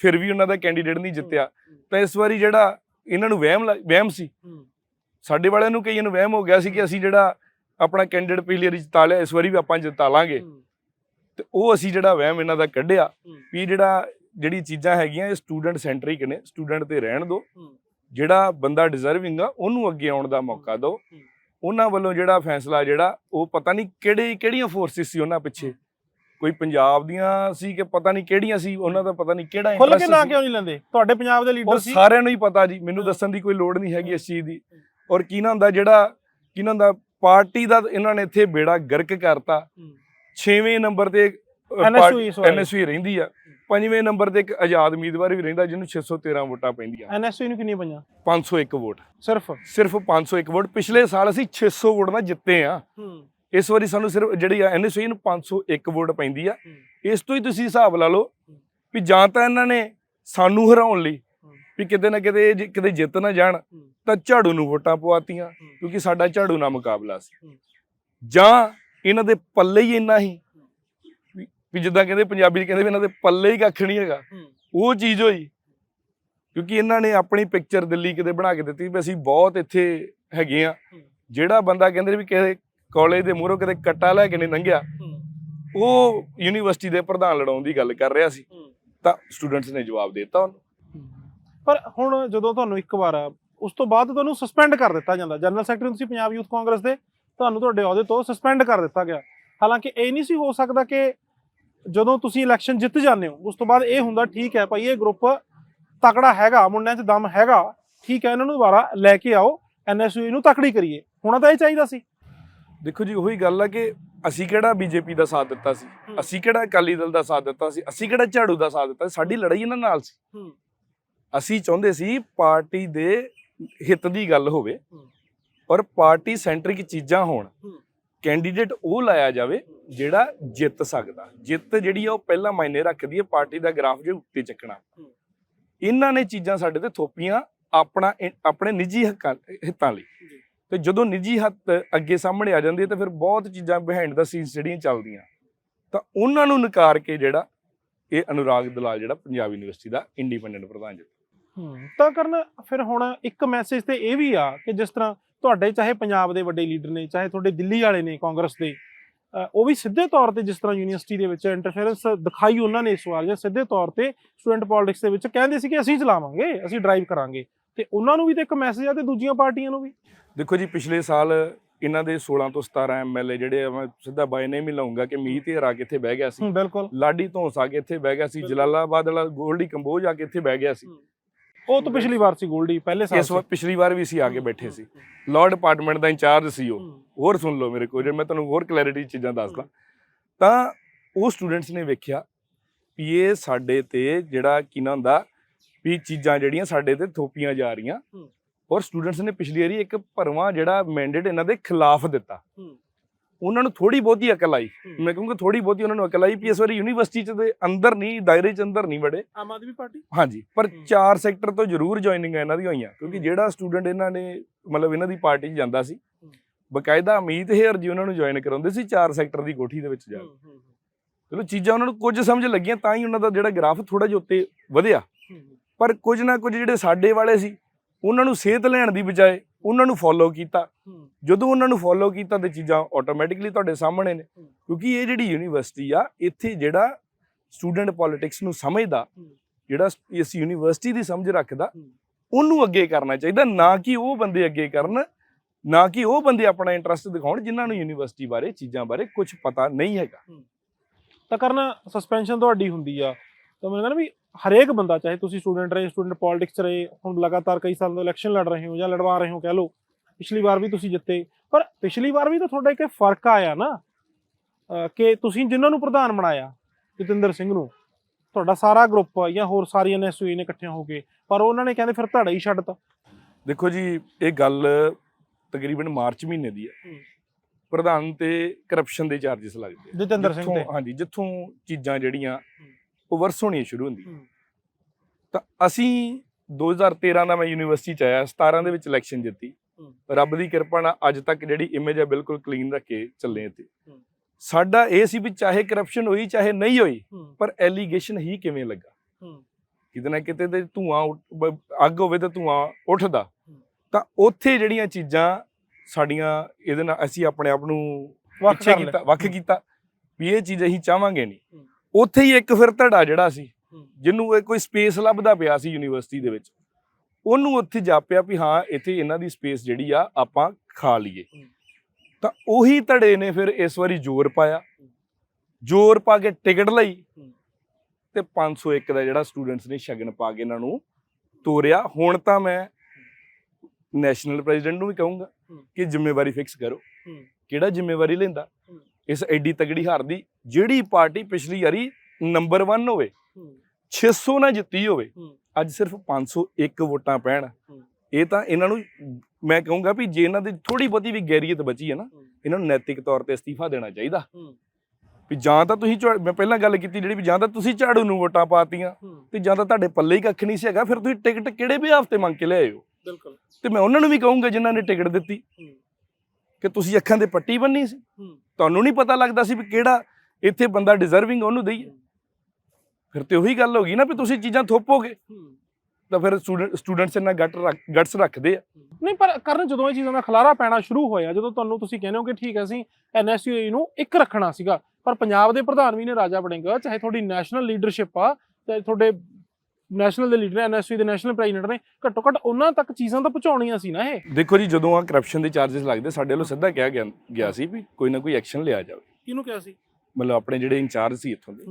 ਫਿਰ ਵੀ ਉਹਨਾਂ ਦਾ ਕੈਂਡੀਡੇਟ ਨਹੀਂ ਜਿੱਤਿਆ। ਤਾਂ ਇਸ ਵਾਰੀ ਜਿਹੜਾ ਇਹਨਾਂ ਨੂੰ ਵਹਿਮ ਵਹਿਮ ਸੀ। ਸਾਡੇ ਵਾਲਿਆਂ ਨੂੰ ਕਈਆਂ ਨੂੰ ਵਹਿਮ ਹੋ ਗਿਆ ਸੀ ਕਿ ਅਸੀਂ ਜਿਹੜਾ ਆਪਣਾ ਕੈਂਡੀਡੇਟ ਪਿਛਲੀ ਵਾਰੀ ਜਿਤਾ ਲਿਆ ਇਸ ਵਾਰੀ ਵੀ ਆਪਾਂ ਜਿਤਾ ਲਾਂਗੇ। ਤੇ ਉਹ ਅਸੀਂ ਜਿਹੜਾ ਵਹਿਮ ਇਹਨਾਂ ਦਾ ਕੱਢਿਆ ਵੀ ਜਿਹੜਾ ਜਿਹੜੀ ਚੀਜ਼ਾਂ ਹੈਗੀਆਂ ਇਹ ਸਟੂਡੈਂਟ ਸੈਂਟਰਿਕ ਨੇ ਸਟੂਡੈਂਟ ਤੇ ਰਹਿਣ ਦਿਓ। ਜਿਹੜਾ ਬੰਦਾ ਡਿਜ਼ਰਵਿੰਗ ਆ ਉਹਨੂੰ ਅੱਗੇ ਆਉਣ ਦਾ ਮੌਕਾ ਦਿਓ। ਉਹਨਾਂ ਵੱਲੋਂ ਜਿਹੜਾ ਫੈਸਲਾ ਜਿਹੜਾ ਉਹ ਪਤਾ ਨਹੀਂ ਕਿਹੜੇ ਕਿਹੜੀਆਂ ਫੋਰਸਿਸ ਸੀ ਉਹਨਾਂ ਪਿੱਛੇ? ਕੋਈ ਪੰਜਾਬ ਦੀਆਂ ਸੀ ਕਿ ਪਤਾ ਨਹੀਂ ਕਿਹੜੀਆਂ ਸੀ ਉਹਨਾਂ ਦਾ ਪਤਾ ਨਹੀਂ ਕਿਹੜਾ ਖੁੱਲ ਕੇ ਨਾ। ਕਿਉਂ ਨਹੀਂ ਲੈਂਦੇ? ਤੁਹਾਡੇ ਪੰਜਾਬ ਦੇ ਲੀਡਰ ਸੀ। ਸਾਰਿਆਂ ਨੂੰ ਹੀ ਪਤਾ ਜੀ ਮੈਨੂੰ ਦੱਸਣ ਦੀ ਕੋਈ ਲੋੜ ਨਹੀਂ ਹੈਗੀ ਇਸ ਚੀਜ਼ ਦੀ। ਔਰ ਕਿਹਨਾਂ ਹੁੰਦਾ ਜਿਹੜਾ ਕਿਹਨਾਂ ਹੁੰਦਾ ਪਾਰਟੀ ਦਾ ਇਹਨਾਂ ਨੇ ਇੱਥੇ ਬੇੜਾ ਗਰਕ ਕਰਤਾ। 6ਵੇਂ ਨੰਬਰ ਤੇ। ਐਨਐਸਯੂ ਰਹਿੰਦੀ ਆ। ਪੰਜਵੇਂ ਨੰਬਰ ਤੇ ਇੱਕ ਆਜ਼ਾਦ ਉਮੀਦਵਾਰ ਵੀ ਰਹਿੰਦਾ ਜਿਹਨੂੰ 613 ਵੋਟਾਂ ਪੈਂਦੀਆਂ। ਐਨਐਸਯੂ ਨੂੰ ਕਿੰਨੀਆਂ ਪਈਆਂ? 501 ਵੋਟ। ਸਿਰਫ? ਸਿਰਫ 501 ਵੋਟ। ਪਿਛਲੇ ਸਾਲ ਅਸੀਂ 600 ਵੋਟ ਨਾਲ ਜਿੱਤੇ ਆ। ਇਸ ਵਾਰੀ ਸਾਨੂੰ ਸਿਰਫ ਜਿਹੜੀ ਐਨਐਸਯੂ ਨੂੰ 501 ਵੋਟ ਪੈਂਦੀ ਆ। ਇਸ ਤੋਂ ਹੀ ਤੁਸੀਂ ਹਿਸਾਬ ਲਾ ਲਓ ਵੀ ਜਾਂ ਤਾਂ ਇਹਨਾਂ ਨੇ ਸਾਨੂੰ ਹਰਾਉਣ ਲਈ ਵੀ ਕਿਤੇ ਨਾ ਕਿਤੇ ਜੇ ਕਿਤੇ ਜਿੱਤ ਨਾ ਜਾਣ ਤਾਂ ਝਾੜੂ ਨੂੰ ਵੋਟਾਂ ਪਵਾਤੀਆਂ ਕਿਉਂਕਿ ਸਾਡਾ ਝਾੜੂ ਨਾਲ ਮੁਕਾਬਲਾ ਸੀ। ਜਾਂ ਇਹਨਾਂ ਦੇ ਪੱਲੇ ਹੀ ਇੰਨਾ ਹੀ ਵੀ- ਜਿੱਦਾਂ ਕਹਿੰਦੇ ਪੰਜਾਬੀ 'ਚ ਕਹਿੰਦੇ ਵੀ ਇਹਨਾਂ ਦੇ ਪੱਲੇ ਹੀ ਕੱਖ ਨਹੀਂ ਹੈਗਾ। ਉਹ ਚੀਜ਼ ਹੋਈ ਕਿਉਂਕਿ ਇਹਨਾਂ ਨੇ ਆਪਣੀ ਪਿਕਚਰ ਦਿੱਲੀ ਕਿਤੇ ਬਣਾ ਕੇ ਦਿੱਤੀ ਵੀ ਅਸੀਂ ਬਹੁਤ ਇੱਥੇ ਹੈਗੇ ਆ। ਜਿਹੜਾ ਬੰਦਾ ਕਹਿੰਦੇ ਵੀ ਕਿਸੇ ਕਾਲਜ ਦੇ ਮੂਹਰੋਂ ਕਿਤੇ ਕੱਟਾ ਲੈ ਕੇ ਨਹੀਂ ਲੰਘਿਆ ਉਹ ਯੂਨੀਵਰਸਿਟੀ ਦੇ ਪ੍ਰਧਾਨ ਲੜਾਉਣ ਦੀ ਗੱਲ ਕਰ ਰਿਹਾ ਸੀ। ਤਾਂ ਸਟੂਡੈਂਟਸ ਨੇ ਜਵਾਬ ਦਿੱਤਾ ਉਹਨੂੰ। ਪਰ ਹੁਣ ਜਦੋਂ ਤੁਹਾਨੂੰ ਇੱਕ ਵਾਰ ਉਸ ਤੋਂ ਬਾਅਦ ਤੁਹਾਨੂੰ ਸਸਪੈਂਡ ਕਰ ਦਿੱਤਾ ਜਾਂਦਾ। ਜਨਰਲ ਸੈਕਟਰੀ ਤੁਸੀਂ ਪੰਜਾਬ ਯੂਥ ਕਾਂਗਰਸ ਦੇ ਤੁਹਾਨੂੰ ਤੁਹਾਡੇ ਅਹੁਦੇ ਤੋਂ ਸਸਪੈਂਡ ਕਰ ਦਿੱਤਾ ਗਿਆ। ਹਾਲਾਂਕਿ ਇਹ ਨਹੀਂ ਸੀ ਹੋ ਸਕਦਾ ਕਿ ਜਦੋਂ ਤੁਸੀਂ ਇਲੈਕਸ਼ਨ ਜਿੱਤ ਜਾਂਦੇ ਹੋ ਉਸ ਤੋਂ ਬਾਅਦ ਇਹ ਹੁੰਦਾ ਠੀਕ ਹੈ ਭਾਈ ਇਹ ਗਰੁੱਪ ਤਕੜਾ ਹੈਗਾ ਮੁੰਡਿਆਂ 'ਚ ਦਮ ਹੈਗਾ ਠੀਕ ਹੈ ਇਹਨਾਂ ਨੂੰ ਦੁਬਾਰਾ ਲੈ ਕੇ ਆਓ ਐਨਐਸਯੂ ਨੂੰ ਤਕੜੀ ਕਰੀਏ। ਹੋਣਾ ਤਾਂ ਇਹ ਚਾਹੀਦਾ ਸੀ। ਦੇਖੋ ਜੀ ਉਹੀ ਗੱਲ ਆ ਕਿ ਅਸੀਂ ਕਿਹੜਾ ਬੀਜੇਪੀ ਦਾ ਸਾਥ ਦਿੱਤਾ ਸੀ। ਅਸੀਂ ਕਿਹੜਾ ਅਕਾਲੀ ਦਲ ਦਾ ਸਾਥ ਦਿੱਤਾ ਸੀ? ਅਸੀਂ ਕਿਹੜਾ ਝਾੜੂ ਦਾ ਸਾਥ ਦਿੱਤਾ ਸਾਡੀ ਲੜਾਈ ਇਹਨਾਂ ਨਾਲ ਸੀ। ਅਸੀਂ ਚਾਹੁੰਦੇ ਸੀ ਪਾਰਟੀ ਦੇ ਹਿੱਤ ਦੀ ਗੱਲ ਹੋਵੇ। ਔਰ ਪਾਰਟੀ ਸੈਂਟਰਿਕ ਚੀਜ਼ਾਂ ਹੋਣ। ਕੈਂਡੀਡੇਟ ਉਹ ਲਾਇਆ ਜਾਵੇ ਜਿਹੜਾ ਜਿੱਤ ਸਕਦਾ ਜਿੱਤ ਜਿਹੜੀ ਆ ਉਹ ਪਹਿਲਾਂ ਮਾਇਨੇ ਰੱਖਦੀ ਹੈ ਪਾਰਟੀ ਦਾ ਗ੍ਰਾਫ ਜੇ ਉੱਤੇ ਚੱਕਣਾ। ਇਹਨਾਂ ਨੇ ਚੀਜ਼ਾਂ ਸਾਡੇ ਤੇ ਥੋਪੀਆਂ ਆਪਣਾ ਆਪਣੇ ਨਿੱਜੀ ਹੱਕਾਂ ਹਿੱਤਾਂ ਲਈ। ਤੇ ਜਦੋਂ ਨਿੱਜੀ ਹੱਤ ਅੱਗੇ ਸਾਹਮਣੇ ਆ ਜਾਂਦੀ ਹੈ ਤਾਂ ਫਿਰ ਬਹੁਤ ਚੀਜ਼ਾਂ ਬਿਹਾਈਂਡ ਦਾ ਸੀਨ ਜਿਹੜੀਆਂ ਚੱਲਦੀਆਂ ਤਾਂ ਉਹਨਾਂ ਨੂੰ ਨਕਾਰ ਕੇ ਜਿਹੜਾ ਇਹ ਅਨੁਰਾਗ ਦਲਾਲ ਜਿਹੜਾ ਪੰਜਾਬ ਯੂਨੀਵਰਸਿਟੀ ਦਾ ਇੰਡੀਪੈਂਡੈਂਟ ਪ੍ਰਧਾਨ ਜੀ ਤਾਂ ਕਰਨ ਫਿਰ ਹੁਣ ਇੱਕ ਮੈਸੇਜ ਤੇ ਇਹ ਵੀ ਆ ਕਿ ਜਿਸ ਤਰ੍ਹਾਂ ਤੁਹਾਡੇ ਚਾਹੇ ਪੰਜਾਬ ਦੇ ਵੱਡੇ ਲੀਡਰ ਨੇ ਚਾਹੇ ਤੁਹਾਡੇ ਦਿੱਲੀ ਵਾਲੇ ਨੇ ਕਾਂਗਰਸ ਦੇ ਉਹ ਵੀ ਸਿੱਧੇ ਤੌਰ ਤੇ ਜਿਸ ਤਰ੍ਹਾਂ ਯੂਨੀਵਰਸਿਟੀ ਦੇ ਵਿੱਚ ਇੰਟਰਫੇਰੈਂਸ ਦਿਖਾਈ ਉਹਨਾਂ ਨੇ ਇਸ ਵਾਰ ਜਾਂ ਸਿੱਧੇ ਤੌਰ ਤੇ ਸਟੂਡੈਂਟ ਪੋਲਿਟਿਕਸ ਦੇ ਵਿੱਚ ਕਹਿੰਦੇ ਸੀ ਕਿ ਅਸੀਂ ਚਲਾਵਾਂਗੇ ਅਸੀਂ ਡਰਾਈਵ ਕਰਾਂਗੇ। ਤੇ ਉਹਨਾਂ ਨੂੰ ਵੀ ਤਾਂ ਇੱਕ ਮੈਸੇਜ ਆ ਤੇ ਦੂਜੀਆਂ ਪਾਰਟੀਆਂ ਨੂੰ ਵੀ। ਦੇਖੋ ਜੀ ਪਿਛਲੇ ਸਾਲ ਇਹਨਾਂ ਦੇ 16 ਤੋਂ 17 ਐਮਐਲਏ ਜਿਹੜੇ ਆ ਮੈਂ ਸਿੱਧਾ ਬਾਈ ਨੇਮ ਹੀ ਲਾਉਂਗਾ ਕਿ ਮੀਤ ਹੀਰਾ ਕੇ ਇੱਥੇ ਬਹਿ ਗਿਆ ਸੀ। ਬਿਲਕੁਲ। ਲਾਡੀ ਧੌਂਸ ਆ ਕੇ ਇੱਥੇ ਬਹਿ ਗਿਆ ਸੀ। ਜਲਾਲਾਬਾਦ ਵਾਲਾ ਗੋਲਡੀ ਕੰਬੋਜ ਆ ਕੇ ਇੱਥੇ ਬਹਿ ਗਿਆ ਸੀ। ਉਹ ਤਾਂ ਪਿਛਲੀ ਵਾਰ ਸੀ ਗੋਲਡੀ ਪਹਿਲੇ ਸਾਲ ਇਸ ਵਾਰ ਪਿਛਲੀ ਵਾਰ ਵੀ ਸੀ ਆ ਕੇ ਬੈਠੇ ਸੀ। ਲਾਅ ਡਿਪਾਰਟਮੈਂਟ ਦਾ ਇੰਚਾਰਜ ਸੀ ਉਹ। ਹੋਰ ਸੁਣ ਲਓ ਮੇਰੇ ਕੋਲ ਜੇ ਮੈਂ ਤੁਹਾਨੂੰ ਹੋਰ ਕਲੈਰਿਟੀ ਚੀਜ਼ਾਂ ਦੱਸਦਾ। ਤਾਂ ਉਹ ਸਟੂਡੈਂਟਸ ਨੇ ਵੇਖਿਆ ਵੀ ਇਹ ਸਾਡੇ ਤੇ ਜਿਹੜਾ ਕੀ ਨਾ ਹੁੰਦਾ ਵੀ ਚੀਜ਼ਾਂ ਜਿਹੜੀਆਂ ਸਾਡੇ ਤੇ ਥੋਪੀਆਂ ਜਾ ਰਹੀਆਂ। ਔਰ ਸਟੂਡੈਂਟਸ ਨੇ ਪਿਛਲੀ ਵਾਰੀ ਇੱਕ ਭਰਵਾਂ ਜਿਹੜਾ ਮੈਂਡੇਟ ਇਹਨਾਂ ਦੇ ਖਿਲਾਫ ਦਿੱਤਾ। ਉਹਨਾਂ ਨੂੰ ਥੋੜੀ ਬਹੁਤੀ ਅਕਲ ਆਈ। ਮੈਂ ਕਹੂੰਗਾ ਥੋੜੀ ਬਹੁਤੀ ਉਹਨਾਂ ਨੂੰ ਅਕਲ ਆਈ ਵੀ ਇਸ ਵਾਰੀ ਯੂਨੀਵਰਸਿਟੀ ਚ ਦੇ ਅੰਦਰ ਨਹੀਂ ਦਾਇਰੇ ਚ ਅੰਦਰ ਨਹੀਂ ਵੜੇ ਆਮ ਆਦਮੀ ਪਾਰਟੀ ਹਾਂਜੀ ਪਰ। ਚਾਰ ਸੈਕਟਰ ਤੋਂ ਜ਼ਰੂਰ ਜੁਆਇਨਿੰਗ ਇਹਨਾਂ ਦੀ ਹੋਈਆਂ ਕਿਉਂਕਿ। ਜਿਹੜਾ ਸਟੂਡੈਂਟ ਇਹਨਾਂ ਨੇ ਮਤਲਬ ਇਹਨਾਂ ਦੀ ਪਾਰਟੀ 'ਚ ਜਾਂਦਾ ਸੀ। ਬਕਾਇਦਾ ਅਮੀਤ ਹੇਅਰ ਜੀ ਉਹਨਾਂ ਨੂੰ ਜੁਆਇਨ ਕਰਾਉਂਦੇ ਸੀ ਚਾਰ ਸੈਕਟਰ ਦੀ ਕੋਠੀ ਦੇ ਵਿੱਚ ਜਾ ਕੇ। ਚਲੋ ਚੀਜ਼ਾਂ ਉਹਨਾਂ ਨੂੰ ਕੁਝ ਸਮਝ ਲੱਗੀਆਂ ਤਾਂ ਹੀ ਉਹਨਾਂ ਦਾ ਜਿਹੜਾ ਗ੍ਰਾਫ ਥੋੜਾ ਜਿਹਾ ਉੱਤੇ ਵਧਿਆ ਪਰ ਕੁਝ ਨਾ ਕੁਝ ਜਿਹੜੇ ਸਾਡੇ ਵਾਲੇ ਸੀ ਉਹਨਾਂ ਨੂੰ ਸੇਧ ਲੈਣ ਦੀ ਬਜਾਏ ਉਹਨਾਂ ਨੂੰ ਫੋਲੋ ਕੀਤਾ। ਜਦੋਂ ਉਹਨਾਂ ਨੂੰ ਫੋਲੋ ਕੀਤਾ ਤੇ ਚੀਜ਼ਾਂ ਆਟੋਮੈਟਿਕਲੀ ਤੁਹਾਡੇ ਸਾਹਮਣੇ ਨੇ। ਕਿਉਂਕਿ ਇਹ ਜਿਹੜੀ ਯੂਨੀਵਰਸਿਟੀ ਆ ਇੱਥੇ ਜਿਹੜਾ ਸਟੂਡੈਂਟ ਪੋਲਿਟਿਕਸ ਨੂੰ ਸਮਝਦਾ। ਜਿਹੜਾ ਇਸ ਯੂਨੀਵਰਸਿਟੀ ਦੀ ਸਮਝ ਰੱਖਦਾ। ਉਹਨੂੰ ਅੱਗੇ ਕਰਨਾ ਚਾਹੀਦਾ। ਨਾ ਕਿ ਉਹ ਬੰਦੇ ਅੱਗੇ ਕਰਨ ਨਾ ਕਿ ਉਹ ਬੰਦੇ ਆਪਣਾ ਇੰਟਰਸਟ ਦਿਖਾਉਣ ਜਿਨ੍ਹਾਂ ਨੂੰ ਯੂਨੀਵਰਸਿਟੀ ਬਾਰੇ ਚੀਜ਼ਾਂ ਬਾਰੇ ਕੁਝ ਪਤਾ ਨਹੀਂ ਹੈਗਾ। ਤਾਂ ਕਰਨਾ ਸਸਪੈਂਸ਼ਨ ਤੁਹਾਡੀ ਹੁੰਦੀ ਆ। ਤਾਂ ਮੈਨੂੰ ਕਹਿੰਦਾ ਵੀ ਹਰੇਕ ਬੰਦਾ ਚਾਹੇ ਤੁਸੀਂ ਸਟੂਡੈਂਟ ਰਹੇ ਸਟੂਡੈਂਟ ਪੋਲਿਟਿਕਸ ਰਹੇ ਹੁਣ ਲਗਾਤਾਰ ਕਈ ਸਾਲ ਤੋਂ ਇਲੈਕਸ਼ਨ ਲੜ ਰਹੇ ਹੋ ਜਾਂ ਲੜਵਾ ਰਹੇ ਹੋ ਕਹਿ ਲਓ ਪਿਛਲੀ ਵਾਰ ਵੀ ਤੁਸੀਂ ਜਿੱਤੇ। ਪਰ ਪਿਛਲੀ ਵਾਰ ਵੀ ਤਾਂ ਤੁਹਾਡਾ ਇੱਕ ਫ਼ਰਕ ਆਇਆ ਨਾ ਕਿ ਤੁਸੀਂ ਜਿਨ੍ਹਾਂ ਨੂੰ ਪ੍ਰਧਾਨ ਬਣਾਇਆ ਜਤਿੰਦਰ ਸਿੰਘ ਨੂੰ ਤੁਹਾਡਾ ਸਾਰਾ ਗਰੁੱਪ ਜਾਂ ਹੋਰ ਸਾਰੀਆਂ ਐਨਐਸਯੂ ਨੇ ਇਕੱਠੀਆਂ ਹੋ ਕੇ ਪਰ ਉਹਨਾਂ ਨੇ ਕਹਿੰਦੇ ਫਿਰ ਧੜਾ ਹੀ ਛੱਡਤਾ ਦੇਖੋ ਜੀ ਇਹ ਗੱਲ ਤਕਰੀਬਨ ਮਾਰਚ ਮਹੀਨੇ ਦੀ ਹੈ। ਪ੍ਰਧਾਨ ਤੇ ਕਰਪਸ਼ਨ ਦੇ ਚਾਰजेस ਲੱਗਦੇ ਜਤਿੰਦਰ ਸਿੰਘ ਤੇ। ਹਾਂਜੀ ਜਿੱਥੋਂ ਚੀਜ਼ਾਂ ਜਿਹੜੀਆਂ ਉਹ ਵਰਸ ਹੋਣੀਆਂ ਸ਼ੁਰੂ ਹੁੰਦੀਆਂ ਹੂੰ। ਤਾਂ ਅਸੀਂ 2013 ਦਾ ਮੈਂ ਯੂਨੀਵਰਸਿਟੀ ਚ ਆਇਆ 17 ਦੇ ਵਿੱਚ ਇਲੈਕਸ਼ਨ ਜਿੱਤੀ। ਰੱਬ ਦੀ ਕਿਰਪਾ ਨਾਲ ਅੱਜ ਤੱਕ ਜਿਹੜੀ ਇਮੇਜ ਹੈ ਬਿਲਕੁਲ ਕਲੀਨ ਰੱਖ ਕੇ ਚੱਲੇ ਹੂੰ। ਸਾਡਾ ਇਹ ਸੀ ਵੀ ਚਾਹੇ ਕਰਪਸ਼ਨ ਹੋਈ ਚਾਹੇ ਨਹੀਂ ਹੋਈ ਪਰ ਐਲੀਗੇਸ਼ਨ ਹੀ ਕਿਵੇਂ ਲੱਗਾ ਕਿਤੇ ਨਾ ਕਿਤੇ ਤੇ ਧੂਆਂ ਅੱਗ ਹੋਵੇ ਤੇ ਧੂਆਂ ਉੱਠਦਾ। ਤਾਂ ਉੱਥੇ ਜਿਹੜੀਆਂ ਚੀਜ਼ਾਂ ਸਾਡੀਆਂ ਇਹਦੇ ਨਾਲ ਅਸੀਂ ਆਪਣੇ ਆਪ ਨੂੰ ਵੱਖ। ਕੀਤਾ ਵੱਖ ਕੀਤਾ ਵੀ ਇਹ ਚੀਜ਼ ਅਸੀਂ ਚਾਹਾਂਗੇ ਨਹੀਂ। ਉੱਥੇ ਹੀ ਇੱਕ ਫਿਰ ਧੜਾ ਜਿਹੜਾ ਸੀ। ਜਿਹਨੂੰ ਇਹ ਕੋਈ ਸਪੇਸ ਲੱਭਦਾ ਪਿਆ ਸੀ ਯੂਨੀਵਰਸਿਟੀ ਦੇ ਵਿੱਚ ਉਹਨੂੰ ਉੱਥੇ ਜਾਪਿਆ ਵੀ ਹਾਂ ਇੱਥੇ ਇਹਨਾਂ ਦੀ ਸਪੇਸ ਜਿਹੜੀ ਆ ਆਪਾਂ ਖਾ ਲਈਏ। ਤਾਂ ਉਹੀ ਧੜੇ ਨੇ ਫਿਰ ਇਸ ਵਾਰੀ ਜ਼ੋਰ ਪਾਇਆ ਜ਼ੋਰ ਪਾ ਕੇ ਟਿਕਟ ਲਈ। ਤੇ 501 ਦਾ ਜਿਹੜਾ ਸਟੂਡੈਂਟਸ ਨੇ ਸ਼ਗਨ ਪਾ ਕੇ ਇਹਨਾਂ ਨੂੰ ਤੋਰਿਆ ਹੁਣ ਤਾਂ ਮੈਂ ਨੈਸ਼ਨਲ ਪ੍ਰੈਜ਼ੀਡੈਂਟ ਨੂੰ ਵੀ ਕਹੂੰਗਾ। ਕਿ ਜ਼ਿੰਮੇਵਾਰੀ ਫਿਕਸ ਕਰੋ। ਕਿਹੜਾ ਜ਼ਿੰਮੇਵਾਰੀ ਲੈਂਦਾ। ਇਸ ਐਡੀ ਤਗੜੀ ਹਾਰ ਦੀ ਜਿਹੜੀ ਪਾਰਟੀ ਪਿਛਲੀ ਵਾਰੀ ਨੰਬਰ 1 ਹੋਵੇ 600 ਨਾ ਜਿੱਤੀ ਹੋਵੇ। ਅੱਜ ਸਿਰਫ 501 ਵੋਟਾਂ ਪੈਣ। ਇਹ ਤਾਂ ਇਹਨਾਂ ਨੂੰ ਮੈਂ ਕਹੂੰਗਾ ਵੀ ਜੇ ਇਹਨਾਂ ਦੀ ਥੋੜੀ ਬਹੁਤੀ ਵੀ ਗੈਰੀਅਤ ਬਚੀ ਹੈ ਨਾ। ਇਹਨਾਂ ਨੂੰ ਨੈਤਿਕ ਤੌਰ ਤੇ ਅਸਤੀਫਾ ਦੇਣਾ ਚਾਹੀਦਾ। ਵੀ ਜਾਂ ਤਾਂ ਤੁਸੀਂ ਮੈਂ ਪਹਿਲਾਂ ਗੱਲ ਕੀਤੀ ਜਿਹੜੀ ਵੀ ਜਾਂ ਤਾਂ ਤੁਸੀਂ ਝਾੜੂ ਨੂੰ ਵੋਟਾਂ ਪਾਤੀਆਂ ਤੇ ਜਾਂ ਤਾਂ ਤੁਹਾਡੇ ਪੱਲੇ ਹੀ ਕੱਖ ਨਹੀਂ ਸੀ ਹੈਗਾ ਫਿਰ ਤੁਸੀਂ ਟਿਕਟ ਕਿਹੜੇ ਵੀ ਹਫ਼ਤੇ ਮੰਗ ਕੇ ਲਿਆਏ ਹੋ ਬਿਲਕੁਲ ਤੇ ਮੈਂ ਉਹਨਾਂ ਨੂੰ ਵੀ ਕਹੂੰਗਾ ਜਿਨ੍ਹਾਂ ਨੇ ਟਿਕਟ ਦਿੱਤੀ। ਕਿ ਤੁਸੀਂ ਅੱਖਾਂ ਤੇ ਪੱਟੀ ਬੰਨੀ ਸੀ। ਤੁਹਾਨੂੰ ਨਹੀਂ ਪਤਾ ਲੱਗਦਾ ਸੀ ਵੀ ਕਿਹੜਾ ਇੱਥੇ ਬੰਦਾ ਡਿਜ਼ਰਵਿੰਗ ਉਹਨੂੰ ਦਈਏ। ਫਿਰ ਤੇ ਉਹੀ ਗੱਲ ਹੋ ਗਈ ਨਾ ਵੀ ਤੁਸੀਂ ਚੀਜ਼ਾਂ ਥੋਪੋਗੇ। ਤਾਂ ਫਿਰ ਸਟੂਡੈਂਟਸ ਇਹਨਾਂ ਗੱਟ ਗਟਸ ਰੱਖਦੇ ਆ। ਨਹੀਂ, ਪਰ ਕਰਨ ਜਦੋਂ ਇਹ ਚੀਜ਼ਾਂ ਦਾ ਖਲਾਰਾ ਪੈਣਾ ਸ਼ੁਰੂ ਹੋਇਆ, ਜਦੋਂ ਤੁਹਾਨੂੰ ਤੁਸੀਂ ਕਹਿੰਦੇ ਹੋ ਕਿ ਠੀਕ ਹੈ, ਅਸੀਂ ਐਨਐਸਯੂ ਨੂੰ ਇੱਕ ਰੱਖਣਾ ਸੀਗਾ, ਪਰ ਪੰਜਾਬ ਦੇ ਪ੍ਰਧਾਨ ਵੀ ਨੇ, ਰਾਜਾ ਵੜਿੰਗ, ਚਾਹੇ ਤੁਹਾਡੀ ਨੈਸ਼ਨਲ ਲੀਡਰਸ਼ਿਪ ਆ, ਚਾਹੇ ਤੁਹਾਡੇ ਨੈਸ਼ਨਲ ਦੇ ਲੀਡਰ ਐਨਐਸਯੂ ਦੇ ਨੈਸ਼ਨਲ ਪ੍ਰੈਜ਼ੀਡੈਂਟ ਨੇ ਘੱਟੋ ਘੱਟ ਉਹਨਾਂ ਤੱਕ ਚੀਜ਼ਾਂ ਤਾਂ ਪਹੁੰਚਾਉਣੀਆਂ ਸੀ ਨਾ ਇਹ। ਦੇਖੋ ਜੀ ਜਦੋਂ ਆ ਕਰਪਸ਼ਨ ਦੇ ਚਾਰजेस ਲੱਗਦੇ ਸਾਡੇ ਵੱਲੋਂ ਸਿੱਧਾ ਕਿਹਾ ਗਿਆ ਗਿਆ ਸੀ ਵੀ ਕੋਈ ਨਾ ਕੋਈ ਐਕਸ਼ਨ ਲਿਆ ਜਾਵੇ। ਕਿਹਨੂੰ ਕਿਹਾ ਸੀ? ਮਤਲਬ ਆਪਣੇ ਜਿਹੜੇ ਇੰਚਾਰਜ ਸੀ ਇੱਥੋਂ ਦੇ।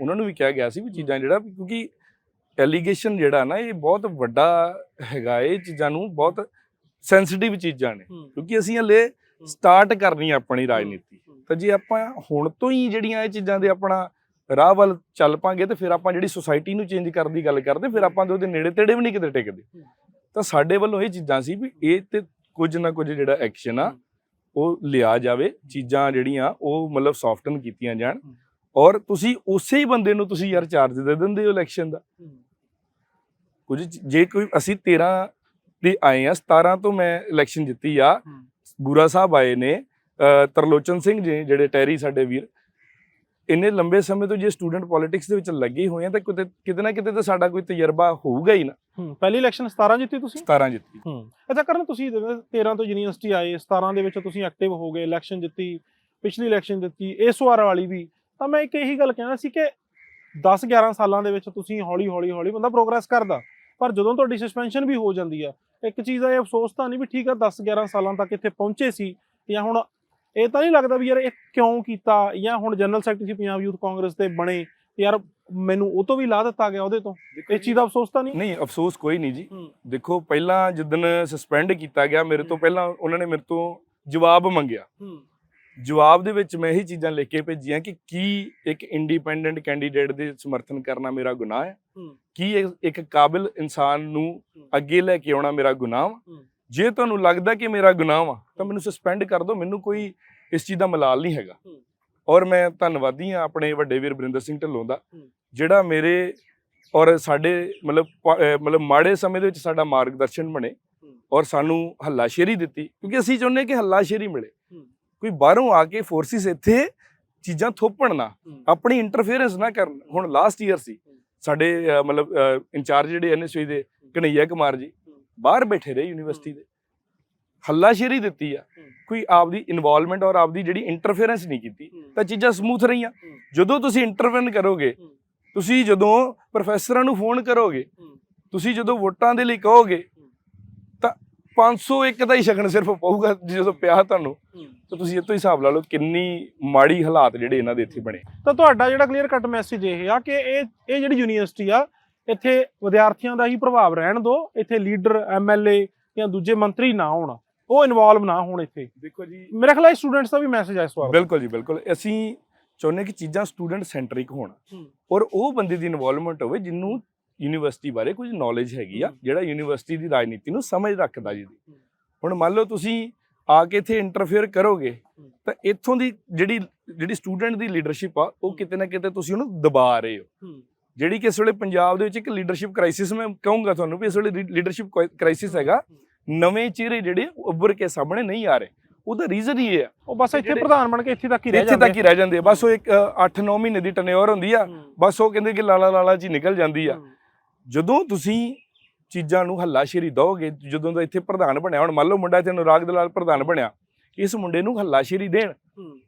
ਉਹਨਾਂ ਨੂੰ ਵੀ ਕਿਹਾ ਗਿਆ ਸੀ ਵੀ ਚੀਜ਼ਾਂ ਜਿਹੜਾ ਕਿਉਂਕਿ ਐਲੀਗੇਸ਼ਨ ਜਿਹੜਾ ਨਾ ਇਹ ਬਹੁਤ ਵੱਡਾ ਹੈਗਾ ਇਹ ਚੀਜ਼ਾਂ ਨੂੰ ਬਹੁਤ ਸੈਂਸਿਟਿਵ ਚੀਜ਼ਾਂ ਨੇ। ਕਿਉਂਕਿ ਅਸੀਂ ਹਲੇ ਸਟਾਰਟ ਕਰਨੀ ਆਪਣੀ ਰਾਜਨੀਤੀ। ਤਾਂ ਜੇ ਆਪਾਂ ਹੁਣ ਤੋਂ ਹੀ ਜਿਹੜੀਆਂ ਇਹ ਚੀਜ਼ਾਂ ਦੇ ਆਪਣਾ ਰਾਹ ਵੱਲ ਚੱਲ ਪਾਂਗੇ ਤੇ ਫਿਰ ਆਪਾਂ ਜਿਹੜੀ ਸੁਸਾਇਟੀ ਨੂੰ ਚੇਂਜ ਕਰਨ ਦੀ ਗੱਲ ਕਰਦੇ ਫਿਰ ਆਪਾਂ ਉਹਦੇ ਨੇੜੇ ਤੇੜੇ ਵੀ ਨਹੀਂ ਕਿਤੇ ਟਿਕਦੇ। ਤਾਂ ਸਾਡੇ ਵੱਲੋਂ ਇਹ ਚੀਜ਼ਾਂ ਸੀ ਵੀ ਇਹ ਤੇ ਕੁਝ ਨਾ ਕੁਝ ਜਿਹੜਾ ਐਕਸ਼ਨ ਆ ਉਹ ਲਿਆ ਜਾਵੇ ਚੀਜ਼ਾਂ ਜਿਹੜੀਆਂ ਉਹ ਮਤਲਬ ਸੌਫਟਨ ਕੀਤੀਆਂ ਜਾਣ। ਔਰ ਤੁਸੀਂ ਉਸੇ ਹੀ ਬੰਦੇ ਨੂੰ ਤੁਸੀਂ ਯਾਰ ਚਾਰਜ ਦੇ ਦਿੰਦੇ ਹੋ ਇਲੈਕਸ਼ਨ ਦਾ। ਕੁਝ ਜੇ ਕੋਈ ਅਸੀਂ 13 ਦੇ ਆਏ ਆ 17 ਤੋਂ ਮੈਂ ਇਲੈਕਸ਼ਨ ਜਿੱਤੀ ਆ। ਬੂਰਾ ਸਾਹਿਬ ਆਏ ਨੇ ਤਰਲੋਚਨ ਸਿੰਘ ਜੀ ਜਿਹੜੇ ਟੈਰੀ ਸਾਡੇ ਵੀਰ ਇੰਨੇ ਲੰਬੇ ਸਮੇਂ ਤੋਂ ਜੇ ਸਟੂਡੈਂਟ ਪੋਲਿਟਿਕਸ ਦੇ ਵਿੱਚ ਲੱਗੇ ਹੋਏ ਆ ਤਾਂ ਕਿਤੇ ਕਿਤੇ ਨਾ ਕਿਤੇ ਤਾਂ ਸਾਡਾ ਕੋਈ ਤਜਰਬਾ ਹੋਊਗਾ ਹੀ ਨਾ। ਪਹਿਲੀ ਇਲੈਕਸ਼ਨ 17 ਜਿੱਤੀ ਤੁਸੀਂ? 17 ਜਿੱਤੀ। ਹੂੰ ਅੱਛਾ ਕਰਨ ਤੁਸੀਂ 13 ਤੋਂ ਯੂਨੀਵਰਸਿਟੀ ਆਏ 17 ਦੇ ਵਿੱਚ ਤੁਸੀਂ ਐਕਟਿਵ ਹੋ ਗਏ ਇਲੈਕਸ਼ਨ ਜਿੱਤੀ ਪਿਛਲੀ ਇਲੈਕਸ਼ਨ ਜਿੱਤੀ ਇਸ ਵਾਰ ਵਾਲੀ ਵੀ। ਤਾਂ ਮੈਂ ਇੱਕ ਇਹੀ ਗੱਲ ਕਹਿਣਾ ਸੀ ਕਿ 10 11 ਸਾਲਾਂ ਦੇ ਵਿੱਚ ਤੁਸੀਂ ਹੌਲੀ ਹੌਲੀ ਹੌਲੀ ਬੰਦਾ ਪ੍ਰੋਗਰੈਸ ਕਰਦਾ ਪਰ ਜਦੋਂ ਤੁਹਾਡੀ ਸਸਪੈਂਸ਼ਨ ਵੀ ਹੋ ਜਾਂਦੀ ਆ ਇੱਕ ਚੀਜ਼ ਦਾ ਇਹ ਅਫਸੋਸ ਤਾਂ ਨਹੀਂ ਵੀ ਠੀਕ ਆ 10 11 ਸਾਲਾਂ ਤੱਕ ਇੱਥੇ ਪਹੁੰਚੇ ਸੀ ਜਾਂ ਹੁਣ ਇਹ ਤਾਂ ਨਹੀਂ ਲੱਗਦਾ ਵੀ ਯਾਰ ਇਹ ਕਿਉਂ ਕੀਤਾ ਜਾਂ ਹੁਣ ਜਨਰਲ ਸੈਕਟਰੀ ਸੀ ਪੰਜਾਬ ਯੂਥ ਕਾਂਗਰਸ ਦੇ ਬਣੇ। ਯਾਰ ਮੈਨੂੰ ਉਹ ਤੋਂ ਵੀ ਲਾ ਦਿੱਤਾ ਗਿਆ ਉਹਦੇ ਤੋਂ। ਇਸ ਚੀਜ਼ ਦਾ ਅਫਸੋਸ ਤਾਂ ਨਹੀਂ? ਨਹੀਂ ਅਫਸੋਸ ਕੋਈ ਨਹੀਂ ਜੀ। ਦੇਖੋ ਪਹਿਲਾਂ ਜਿੱਦਨ ਸਸਪੈਂਡ ਕੀਤਾ ਗਿਆ ਮੇਰੇ ਤੋਂ ਪਹਿਲਾਂ ਉਹਨਾਂ ਨੇ ਮੇਰੇ ਤੋਂ ਜਵਾਬ ਮੰਗਿਆ। ਜਵਾਬ ਦੇ ਵਿੱਚ ਮੈਂ ਇਹੀ ਚੀਜ਼ਾਂ ਲਿਖ ਕੇ ਭੇਜੀਆਂ ਕਿ ਕੀ ਇੱਕ ਇੰਡੀਪੈਂਡੈਂਟ ਕੈਂਡੀਡੇਟ ਦੇ ਸਮਰਥਨ ਕਰਨਾ ਮੇਰਾ ਗੁਨਾਹ ਹੈ। ਕੀ ਇੱਕ- ਕਾਬਿਲ ਇਨਸਾਨ ਨੂੰ ਅੱਗੇ ਲੈ ਕੇ ਆਉਣਾ ਮੇਰਾ ਗੁਨਾਹ ਹੂੰ। ਜੇ ਤੁਹਾਨੂੰ ਲੱਗਦਾ ਕਿ ਮੇਰਾ ਗੁਨਾਹ ਵਾ ਤਾਂ ਮੈਨੂੰ ਸਸਪੈਂਡ ਕਰ ਦਿਓ ਮੈਨੂੰ ਕੋਈ ਇਸ ਚੀਜ਼ ਦਾ ਮਲਾਲ ਨਹੀਂ ਹੈਗਾ। ਔਰ ਮੈਂ ਧੰਨਵਾਦੀ ਹਾਂ ਆਪਣੇ ਵੱਡੇ ਵੀਰ ਬਰਿੰਦਰ ਸਿੰਘ ਢਿੱਲੋਂ ਦਾ। ਜਿਹੜਾ ਮੇਰੇ ਔਰ ਸਾਡੇ ਮਤਲਬ ਮਤਲਬ ਮਾੜੇ ਸਮੇਂ ਦੇ ਵਿੱਚ ਸਾਡਾ ਮਾਰਗਦਰਸ਼ਨ ਬਣੇ ਔਰ ਸਾਨੂੰ ਹੱਲਾਸ਼ੇਰੀ ਦਿੱਤੀ ਕਿਉਂਕਿ ਅਸੀਂ ਚਾਹੁੰਦੇ ਕਿ ਹੱਲਾਸ਼ੇਰੀ ਮਿਲੇ। ਕੋਈ ਬਾਹਰੋਂ ਆ ਕੇ ਫੋਰਸਿਸ ਇੱਥੇ ਚੀਜ਼ਾਂ ਥੋਪਣ ਨਾ। ਆਪਣੀ ਇੰਟਰਫੇਰੈਂਸ ਨਾ ਕਰਨ ਹੁਣ ਲਾਸਟ ਈਅਰ ਸੀ ਸਾਡੇ ਮਤਲਬ ਇੰਚਾਰਜ ਜਿਹੜੇ ਐਨਐਸਯੂ ਦੇ ਕਨਈਆ ਕੁਮਾਰ ਜੀ ਬਾਹਰ ਬੈਠੇ ਰਹੇ ਯੂਨੀਵਰਸਿਟੀ ਦੇ। ਹੱਲਾਸ਼ੇਰੀ ਦਿੱਤੀ ਆ। ਕੋਈ ਆਪਦੀ ਇਨਵੋਲਵਮੈਂਟ ਔਰ ਆਪਦੀ ਜਿਹੜੀ ਇੰਟਰਫੇਰੈਂਸ ਨਹੀਂ ਕੀਤੀ ਤਾਂ ਚੀਜ਼ਾਂ ਸਮੂਥ ਰਹੀਆਂ। ਜਦੋਂ ਤੁਸੀਂ ਇੰਟਰਵੈਨ ਕਰੋਗੇ। ਤੁਸੀਂ ਜਦੋਂ ਪ੍ਰੋਫੈਸਰਾਂ ਨੂੰ ਫੋਨ ਕਰੋਗੇ ਤੁਸੀਂ ਜਦੋਂ ਵੋਟਾਂ ਦੇ ਲਈ ਕਹੋਗੇ ਤਾਂ 501 ਦਾ ਹੀ ਸ਼ਗਨ ਸਿਰਫ ਪਊਗਾ ਜਦੋਂ ਪਿਆ ਤੁਹਾਨੂੰ। ਤਾਂ ਤੁਸੀਂ ਇਹ ਤੋਂ ਹਿਸਾਬ ਲਾ ਲਓ ਕਿੰਨੀ ਮਾੜੀ ਹਾਲਾਤ ਜਿਹੜੇ ਇਹਨਾਂ ਦੇ ਇੱਥੇ ਬਣੇ। ਤਾਂ ਤੁਹਾਡਾ ਜਿਹੜਾ ਕਲੀਅਰ ਕੱਟ ਮੈਸੇਜ ਇਹ ਆ ਕਿ ਇਹ ਇਹ ਜਿਹੜੀ ਯੂਨੀਵਰਸਿਟੀ ਆ ਇੱਥੇ ਵਿਦਿਆਰਥੀਆਂ ਦਾ ਹੀ ਪ੍ਰਭਾਵ ਰਹਿਣ ਦਿਓ ਇੱਥੇ ਲੀਡਰ ਐਮਐਲਏ ਜਾਂ ਦੂਜੇ ਮੰਤਰੀ ਨਾ ਹੋਣ ਉਹ ਇਨਵੋਲਵ ਨਾ ਹੋਣ ਇੱਥੇ। ਦੇਖੋ ਜੀ। ਮੇਰੇ ਖਿਆਲ ਸਟੂਡੈਂਟਸ ਦਾ ਵੀ ਮੈਸੇਜ ਆ ਇਸ ਵਾਰ ਬਿਲਕੁਲ ਜੀ ਬਿਲਕੁਲ। ਅਸੀਂ ਚਾਹੁੰਦੇ ਕਿ ਚੀਜ਼ਾਂ ਸਟੂਡੈਂਟ ਸੈਂਟਰਿਕ ਹੋਣ। ਔਰ ਉਹ ਬੰਦੇ ਦੀ ਇਨਵੋਲਵਮੈਂਟ ਹੋਵੇ ਜਿਹਨੂੰ ਯੂਨੀਵਰਸਿਟੀ ਬਾਰੇ ਕੁਝ ਨੌਲੇਜ ਹੈਗੀ ਆ। ਜਿਹੜਾ ਯੂਨੀਵਰਸਿਟੀ ਦੀ ਰਾਜਨੀਤੀ ਨੂੰ ਸਮਝ ਰੱਖਦਾ ਜੀ। ਹੁਣ ਮੰਨ ਲਓ ਤੁਸੀਂ ਆ ਕੇ ਇੱਥੇ ਇੰਟਰਫੇਅਰ ਕਰੋਗੇ ਤਾਂ ਇੱਥੋਂ ਦੀ ਜਿਹੜੀ ਜਿਹੜੀ ਸਟੂਡੈਂਟ ਦੀ ਲੀਡਰਸ਼ਿਪ ਆ ਉਹ ਕਿਤੇ ਨਾ ਕਿਤੇ ਤੁਸੀਂ ਉਹਨੂੰ ਦਬਾ ਰਹੇ ਹੋ। ਜਿਹੜੀ ਕਿ ਇਸ ਵੇਲੇ ਪੰਜਾਬ ਦੇ ਵਿੱਚ ਇੱਕ ਲੀਡਰਸ਼ਿਪ ਕ੍ਰਾਈਸਿਸ ਮੈਂ ਕਹੂੰਗਾ ਤੁਹਾਨੂੰ ਵੀ ਇਸ ਵੇਲੇ ਲੀਡਰਸ਼ਿਪ ਕ੍ਰਾਈਸਿਸ ਹੈਗਾ। ਨਵੇਂ ਚਿਹਰੇ ਜਿਹੜੇ ਉੱਭਰ ਕੇ ਸਾਹਮਣੇ ਨਹੀਂ ਆ ਰਹੇ। ਉਹਦਾ ਰੀਜ਼ਨ ਹੀ ਇਹ ਆ। ਉਹ ਬਸ ਇੱਥੇ ਪ੍ਰਧਾਨ ਬਣ ਕੇ ਇੱਥੇ ਤੱਕ ਹੀ ਰਹਿ ਇੱਥੇ ਜਾਂਦੇ ਤੱਕ ਹੀ ਰਹਿ ਜਾਂਦੇ ਬਸ ਉਹ ਇੱਕ 8-9 ਮਹੀਨੇ ਦੀ ਟਨਿਓਰ ਹੁੰਦੀ ਆ। ਹੂੰ। ਬਸ ਉਹ ਕਹਿੰਦੇ ਕਿ ਲਾਲਾ ਲਾਲਾ ਜੀ ਨਿਕਲ ਜਾਂਦੀ ਆ। ਹੂੰ। ਜਦੋਂ ਤੁਸੀਂ ਚੀਜ਼ਾਂ ਨੂੰ ਹੱਲਾਸ਼ੇਰੀ ਦੋਗੇ ਜਦੋਂ ਦਾ ਇੱਥੇ ਪ੍ਰਧਾਨ ਬਣਿਆ ਹੁਣ ਮੰਨ ਲਓ ਮੁੰਡਾ ਇੱਥੇ ਅਨੁਰਾਗ ਦਲਾਲ ਪ੍ਰਧਾਨ ਬਣਿਆ ਇਸ ਮੁੰਡੇ ਨੂੰ ਹੱਲਾਸ਼ੇਰੀ ਦੇਣ। ਹੂੰ।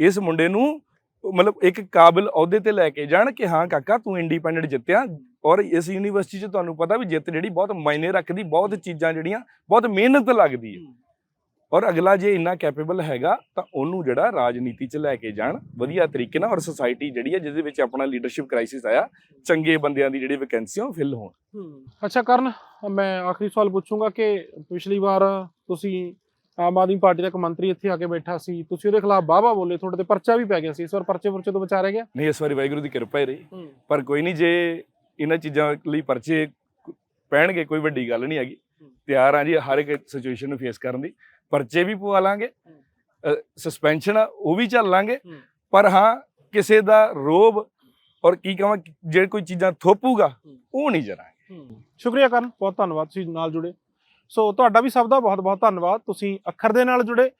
ਇਸ ਮੁੰਡੇ ਨੂੰ ਮਤਲਬ ਇੱਕ ਕਾਬਿਲ ਅਹੁਦੇ ਤੇ ਲੈ ਕੇ ਜਾਣ ਕਿ ਹਾਂ ਕਾਕਾ ਤੂੰ ਇੰਡੀਪੈਂਡੈਂਟ ਜਿੱਤਿਆ ਔਰ ਇਸ ਯੂਨੀਵਰਸਿਟੀ 'ਚ ਤੁਹਾਨੂੰ ਪਤਾ ਵੀ ਜਿੱਤ ਜਿਹੜੀ ਬਹੁਤ ਮਾਇਨੇ ਰੱਖਦੀ ਬਹੁਤ ਚੀਜ਼ਾਂ ਜਿਹੜੀਆਂ ਬਹੁਤ ਮਿਹਨਤ ਲੱਗਦੀ ਹੈ। ਔਰ ਅਗਲਾ ਜੇ ਇੰਨਾ ਕੈਪੇਬਲ ਹੈਗਾ ਤਾਂ ਉਹਨੂੰ ਜਿਹੜਾ ਰਾਜਨੀਤੀ 'ਚ ਲੈ ਕੇ ਜਾਣ ਵਧੀਆ ਤਰੀਕੇ ਨਾਲ ਔਰ ਸੁਸਾਇਟੀ ਜਿਹੜੀ ਹੈ ਜਿਹਦੇ ਵਿੱਚ ਆਪਣਾ ਲੀਡਰਸ਼ਿਪ ਕ੍ਰਾਈਸਿਸ ਆਇਆ ਚੰਗੇ ਬੰਦਿਆਂ ਦੀ ਜਿਹੜੀ ਵੈਕੈਂਸੀਆਂ ਉਹ ਫਿਲ ਹੋਣ। ਅੱਛਾ ਕਰਨ ਮੈਂ ਆਖਰੀ ਸਵਾਲ ਪੁੱਛੂੰਗਾ ਕਿ ਪਿਛਲੀ ਵਾਰ ਤੁਸੀਂ ਆਮ ਆਦਮੀ ਪਾਰਟੀ ਦਾ ਇੱਕ ਮੰਤਰੀ ਇੱਥੇ ਆ ਕੇ ਬੈਠਾ ਸੀ। ਤੁਸੀਂ ਉਹਦੇ ਖਿਲਾਫ ਵਾਹਵਾ ਬੋਲੇ ਤੁਹਾਡੇ ਤੇ ਪਰਚਾ ਵੀ ਪੈ ਗਿਆ ਸੀ। ਇਸ ਵਾਰ ਪਰਚੇ ਪੁਰਚੇ ਤੋਂ ਬਚਾ ਰਹਿ ਗਿਆ? ਨਹੀਂ ਇਸ ਵਾਰੀ ਵਾਹਿਗੁਰੂ ਦੀ ਕਿਰਪਾ ਹੀ ਰਹੀ। ਪਰ ਕੋਈ ਨਹੀਂ ਜੇ ਇਹਨਾਂ ਚੀਜ਼ਾਂ ਲਈ ਪਰਚੇ ਪੈਣਗੇ ਕੋਈ ਵੱਡੀ ਗੱਲ ਨਹੀਂ ਹੈਗੀ। ਤਿਆਰ ਆ ਜੀ ਹਰ ਇੱਕ ਸਿਚੁਏਸ਼ਨ ਨੂੰ ਫੇਸ ਕਰਨ ਦੀ। ਪਰਚੇ ਵੀ ਪਵਾ ਲਾਂਗੇ। ਸਸਪੈਂਸ਼ਨ ਉਹ ਵੀ ਚੱਲ ਲਾਂਗੇ। ਪਰ ਹਾਂ ਕਿਸੇ ਦਾ ਰੋਬ ਔਰ ਕੀ ਕਹਾਂ ਜੇ ਕੋਈ ਚੀਜ਼ਾਂ ਥੋਪੂਗਾ ਉਹ ਨਹੀਂ ਜਰਾ ਸ਼ੁਕਰੀਆ ਕਰਨ। ਬਹੁਤ ਧੰਨਵਾਦ ਤੁਸੀਂ ਨਾਲ ਜੁੜੇ। ਸੋ ਤੁਹਾਡਾ ਵੀ ਸਭ ਦਾ ਬਹੁਤ ਬਹੁਤ ਧੰਨਵਾਦ। ਤੁਸੀਂ ਅੱਖਰ ਦੇ ਨਾਲ ਜੁੜੇ।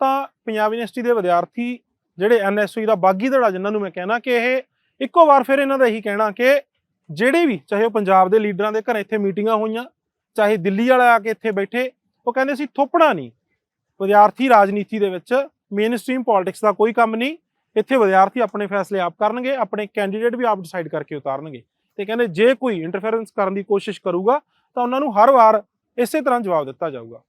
ਤਾਂ ਪੰਜਾਬ ਯੂਨੀਵਰਸਿਟੀ ਦੇ ਵਿਦਿਆਰਥੀ ਜਿਹੜੇ ਐਨਐਸਯੂ ਦਾ ਬਾਗੀ ਧੜਾ, ਜਿਨ੍ਹਾਂ ਨੂੰ ਮੈਂ ਕਹਿਣਾ ਕਿ ਇਹ ਇੱਕੋ ਵਾਰ ਫਿਰ ਇਹਨਾਂ ਦਾ ਇਹੀ ਕਹਿਣਾ ਕਿ ਜਿਹੜੇ ਵੀ, ਚਾਹੇ ਉਹ ਪੰਜਾਬ ਦੇ ਲੀਡਰਾਂ ਦੇ ਘਰ ਇੱਥੇ ਮੀਟਿੰਗਾਂ ਹੋਈਆਂ, ਚਾਹੇ ਦਿੱਲੀ ਵਾਲੇ ਆ ਕੇ ਇੱਥੇ ਬੈਠੇ, ਉਹ ਕਹਿੰਦੇ ਸੀ ਥੋਪਣਾ ਨਹੀਂ। ਵਿਦਿਆਰਥੀ ਰਾਜਨੀਤੀ ਦੇ ਵਿੱਚ ਮੇਨ ਮੇਨਸਟ੍ਰੀਮ ਪੋਲਿਟਿਕਸ ਦਾ ਕੋਈ ਕੰਮ ਨਹੀਂ। ਇੱਥੇ ਵਿਦਿਆਰਥੀ ਆਪਣੇ ਫੈਸਲੇ ਆਪ ਕਰਨਗੇ, ਆਪਣੇ ਕੈਂਡੀਡੇਟ ਵੀ ਆਪ ਡਿਸਾਈਡ ਕਰਕੇ ਉਤਾਰਨਗੇ। ਤੇ ਕਹਿੰਦੇ, ਜੇ ਕੋਈ ਇੰਟਰਫੇਰੈਂਸ ਕਰਨ ਦੀ ਕੋਸ਼ਿਸ਼ ਕਰੂਗਾ, ਤਾਂ ਉਹਨਾਂ ਨੂੰ ਹਰ ਵਾਰ ਇਸੇ ਤਰ੍ਹਾਂ ਜਵਾਬ ਦਿੱਤਾ ਜਾਊਗਾ।